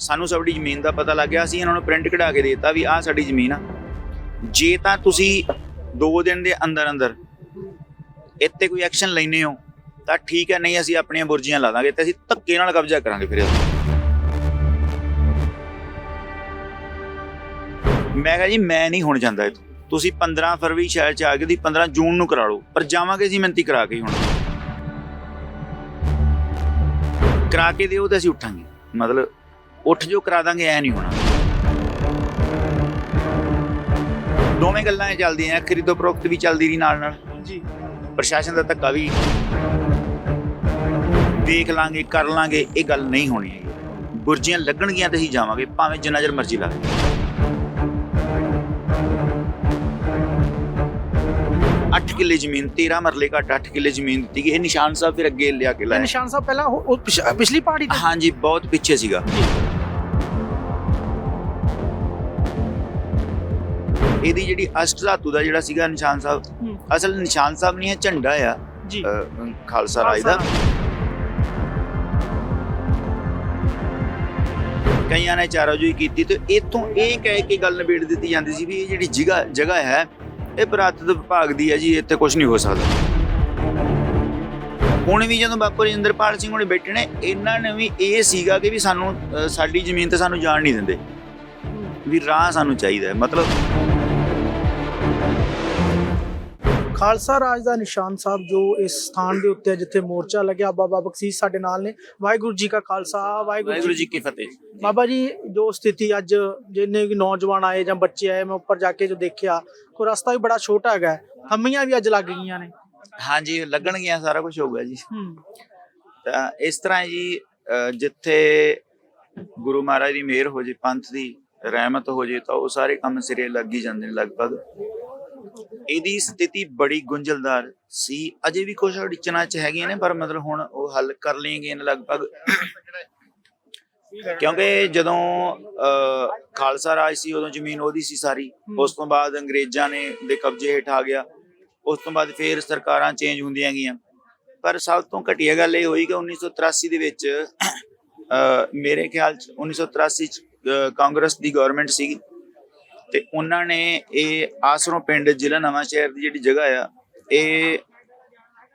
ਸਾਨੂੰ ਸਾਡੀ ਜ਼ਮੀਨ ਦਾ ਪਤਾ ਲੱਗ ਗਿਆ, ਅਸੀਂ ਇਹਨਾਂ ਨੂੰ ਪ੍ਰਿੰਟ ਕਢਾ ਕੇ ਦੇ ਦਿੱਤਾ ਵੀ ਆਹ ਸਾਡੀ ਜ਼ਮੀਨ ਆ। ਜੇ ਤਾਂ ਤੁਸੀਂ 2 ਦਿਨ ਦੇ ਅੰਦਰ ਅੰਦਰ ਇੱਥੇ ਕੋਈ ਐਕਸ਼ਨ ਲੈਨੇ ਹੋ, ਤਾਂ ਠੀਕ ਹੈ, ਨਹੀਂ ਅਸੀਂ ਆਪਣੀਆਂ ਬੁਰਜੀਆਂ ਲਾ ਦਾਂਗੇ ਤੇ ਅਸੀਂ ਧੱਕੇ ਨਾਲ ਕਬਜ਼ਾ ਕਰਾਂਗੇ ਫਿਰ ਮੈਂ ਕਿਹਾ ਜੀ, ਮੈਂ ਨਹੀਂ ਹੁਣ ਜਾਂਦਾ ਇੱਥੋਂ। ਤੁਸੀਂ 15 ਫਰਵਰੀ ਸ਼ਹਿਰ ਚ ਆ ਕੇ ਦੀ 15 ਜੂਨ ਨੂੰ ਕਰਾ ਲਓ, ਪਰ ਜਾਵਾਂਗੇ ਜੀ ਮਿਹਨਤੀ ਕਰਾ ਕੇ ਹੁਣ। ਕਰਾ ਕੇ ਦਿਓ ਤੇ ਅਸੀਂ ਉੱਠਾਂਗੇ। ਮਤਲਬ ਉੱਠ ਜੋ ਕਰਾ ਦਾਂਗੇ ਐ ਨਹੀਂ ਹੋਣਾ। ਦੋਵੇਂ ਗੱਲਾਂ ਇਹ ਚੱਲਦੀਆਂ ਆ, ਖਰੀਦੋ ਪ੍ਰੋਕਤ ਵੀ ਚੱਲਦੀ ਰਹੀ ਨਾਲ ਨਾਲ। ਜੀ। ਪ੍ਰਸ਼ਾਸਨ ਦਾ ਧੱਕਾ ਵੀ। ਦੇਖ ਲਾਂਗੇ ਕਰ ਲਾਂਗੇ ਇਹ ਗੱਲ ਨਹੀਂ ਹੋਣੀ ਹੈਗੀ। ਬੁਰਜੀਆਂ ਲੱਗਣਗੀਆਂ ਤੇ ਅਸੀਂ ਜਾਵਾਂਗੇ ਭਾਵੇਂ ਜਿੰਨਾ ਚਿਰ ਮਰਜ਼ੀ ਲੱਗੇ 8 ਕਿੱਲੇ ਜ਼ਮੀਨ 13 ਮਰਲੇ ਘੱਟ 8 ਕਿੱਲੇ ਜ਼ਮੀਨ ਦਿੱਤੀ ਗਈ। ਇਹ ਨਿਸ਼ਾਨ ਸਾਹਿਬ ਫਿਰ ਅੱਗੇ ਲਿਆ ਕੇ ਲਾਇਆ। ਨਿਸ਼ਾਨ ਸਾਹਿਬ ਪਹਿਲਾਂ ਉਹ- ਉਹ ਪਿਛ- ਪਿਛਲੀ ਪਹਾੜੀ ਤੇ? ਹਾਂਜੀ ਬਹੁਤ ਪਿੱਛੇ ਸੀਗਾ। ਇਹਦੀ ਜਿਹੜੀ ਅਸ਼ਟ ਧਾਤੂ ਦਾ ਜਿਹੜਾ ਸੀਗਾ ਨਿਸ਼ਾਨ ਸਾਹਿਬ। ਅਸਲ ਨਿਸ਼ਾਨ ਸਾਹਿਬ ਨਹੀਂ ਹੈ ਝੰਡਾ ਆ। ਜੀ। ਖਾਲਸਾ ਰਾਜ ਦਾ। ਕਈਆਂ ਨੇ ਚਾਰਾਜੋਈ ਕੀਤੀ ਤੇ ਇਥੋਂ ਇਹ ਕਹਿ ਕੇ ਗੱਲ ਨਿਬੇੜ ਦਿੱਤੀ ਜਾਂਦੀ ਸੀ ਵੀ ਇਹ ਜਿਹੜੀ ਜਗ੍ਹਾ ਜਗ੍ਹਾ ਹੈ ਇਹ ਪੁਰਾਤਨ ਵਿਭਾਗ ਦੀ ਹੈ ਜੀ ਇੱਥੇ ਕੁਝ ਨਹੀਂ ਹੋ ਸਕਦਾ। ਹੁਣ ਵੀ ਜਦੋਂ ਬਾਪੂ ਰਜਿੰਦਰਪਾਲ ਸਿੰਘ ਹੁਣੇ ਬੈਠੇ ਨੇ ਇਹਨਾਂ ਨੇ ਵੀ ਇਹ ਸੀਗਾ ਕਿ ਵੀ ਸਾਨੂੰ ਸਾਡੀ ਜ਼ਮੀਨ ਤੇ ਸਾਨੂੰ ਜਾਣ ਨਹੀਂ ਦਿੰਦੇ। ਵੀ ਰਾਹ ਸਾਨੂੰ ਚਾਹੀਦਾ ਮਤਲਬ ਖਾਲਸਾ ਰਾਜ ਦਾ ਨਿਸ਼ਾਨ ਸਾਹਿਬ ਜੋ ਇਸ ਸਥਾਨ ਦੇ ਉੱਤੇ ਜਿੱਥੇ ਮੋਰਚਾ ਲੱਗਿਆ ਬਾਬਾ ਬਖਸ਼ੀਸ਼ ਸਾਡੇ ਨਾਲ ਨੇ। ਵਾਹਿਗੁਰੂ ਜੀ ਕਾ ਖਾਲਸਾ ਵਾਹਿਗੁਰੂ ਜੀ ਕੀ ਫਤਿਹ। ਬਾਬਾ ਜੀ ਜੋ ਸਥਿਤੀ ਅੱਜ ਜਿੰਨੇ ਵੀ ਨੌਜਵਾਨ ਆਏ ਜਾਂ ਬੱਚੇ ਆਏ ਮੈਂ ਉੱਪਰ ਜਾ ਕੇ ਜੋ ਦੇਖਿਆ ਕੋ ਰਸਤਾ ਵੀ ਬੜਾ ਛੋਟਾ ਹੈਗਾ ਹੈ। ਹੰਮੀਆਂ ਵੀ ਅੱਜ ਲੱਗ ਗਈਆਂ ਨੇ। ਹਾਂਜੀ ਲੱਗਣਗੀਆਂ ਸਾਰਾ ਕੁਝ ਹੋਊਗਾ ਜੀ। ਤਾਂ ਇਸ ਤਰ੍ਹਾਂ ਜੀ ਜਿੱਥੇ ਗੁਰੂ ਮਹਾਰਾਜ ਦੀ ਮਿਹਰ ਹੋ ਜੇ ਪੰਥ ਦੀ ਰਹਿਮਤ ਹੋ ਜੇ ਤਾਂ ਉਹ ਸਾਰੇ ਕੰਮ ਸਿਰੇ ਲੱਗ ਹੀ ਜਾਂਦੇ ਨੇ ਲਗਭਗ। ਇਹਦੀ ਸਥਿਤੀ ਬੜੀ ਗੁੰਝਲਦਾਰ ਸੀ। ਅਜੇ ਵੀ ਕੁਝ ਅੜਚਣਾ ਚ ਹੈਗੀਆਂ ਨੇ ਪਰ ਮਤਲਬ ਹੁਣ ਉਹ ਹੱਲ ਕਰ ਲਈਆਂ ਲਗਭਗ। ਕਿਉਂਕਿ ਜਦੋਂ ਖਾਲਸਾ ਰਾਜ ਸੀ ਉਦੋਂ ਜ਼ਮੀਨ ਉਹਦੀ ਸੀ ਸਾਰੀ। ਉਸ ਤੋਂ ਬਾਅਦ ਅੰਗਰੇਜ਼ਾਂ ਨੇ ਦੇ ਕਬਜ਼ੇ ਹੇਠ ਆ ਗਿਆ। ਉਸ ਤੋਂ ਬਾਅਦ ਫੇਰ ਸਰਕਾਰਾਂ ਚੇਂਜ ਹੁੰਦੀਆਂ ਗਈਆਂ। ਪਰ ਸਭ ਤੋਂ ਘਟੀਆ ਗੱਲ ਇਹ ਹੋਈ ਕਿ 1983 ਦੇ ਵਿੱਚ ਮੇਰੇ ਖਿਆਲ ਚ 1983 ਚ ਕਾਂਗਰਸ ਦੀ ਗਵਰਨਮੈਂਟ ਸੀਗੀ। ਤੇ ਉਹਨਾਂ ਨੇ ਇਹ ਆਸਰੋਂ ਪਿੰਡ ਜ਼ਿਲ੍ਹਾ ਨਵਾਂ ਸ਼ਹਿਰ ਦੀ ਜਿਹੜੀ ਜਗ੍ਹਾ ਆ ਇਹ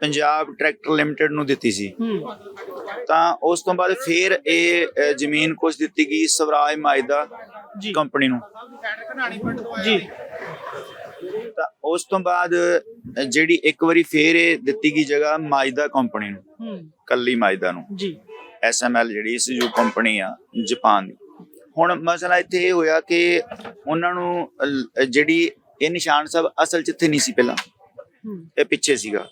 ਪੰਜਾਬ ਟਰੈਕਟਰ ਲਿਮਟਿਡ ਨੂੰ ਦਿੱਤੀ ਸੀ। ਤਾਂ ਉਸ ਤੋਂ ਬਾਅਦ ਫਿਰ ਇਹ ਜ਼ਮੀਨ ਕੁਝ ਦਿੱਤੀ ਗਈ ਸਵਰਾਜ ਮਾਜਦਾ ਜੀ। ਕੰਪਨੀ ਨੂੰ। ਜੀ। ਤਾਂ ਉਸ ਤੋਂ ਬਾਅਦ ਜਿਹੜੀ ਇੱਕ ਵਾਰੀ ਫੇਰ ਇਹ ਦਿੱਤੀ ਗਈ ਜਗ੍ਹਾ ਮਾਜਦਾ ਕੰਪਨੀ ਨੂੰ ਕੱਲੀ ਮਾਜਦਾ ਨੂੰ। ਜੀ। ਐਸਐਮਐਲ ਜਿਹੜੀ ਸੀ ਜੋ ਕੰਪਨੀ ਆ ਜਾਪਾਨ ਦੀ। ਹੁਣ ਮਸਲਾ ਇੱਥੇ ਇਹ ਹੋਇਆ ਕਿ ਉਹਨਾਂ ਨੂੰ ਅਲ- ਜਿਹੜੀ ਇਹ ਨਿਸ਼ਾਨ ਸਾਹਿਬ ਅਸਲ ਚ ਇੱਥੇ ਨਹੀਂ ਸੀ ਪਹਿਲਾਂ। ਇਹ ਪਿੱਛੇ ਸੀਗਾ।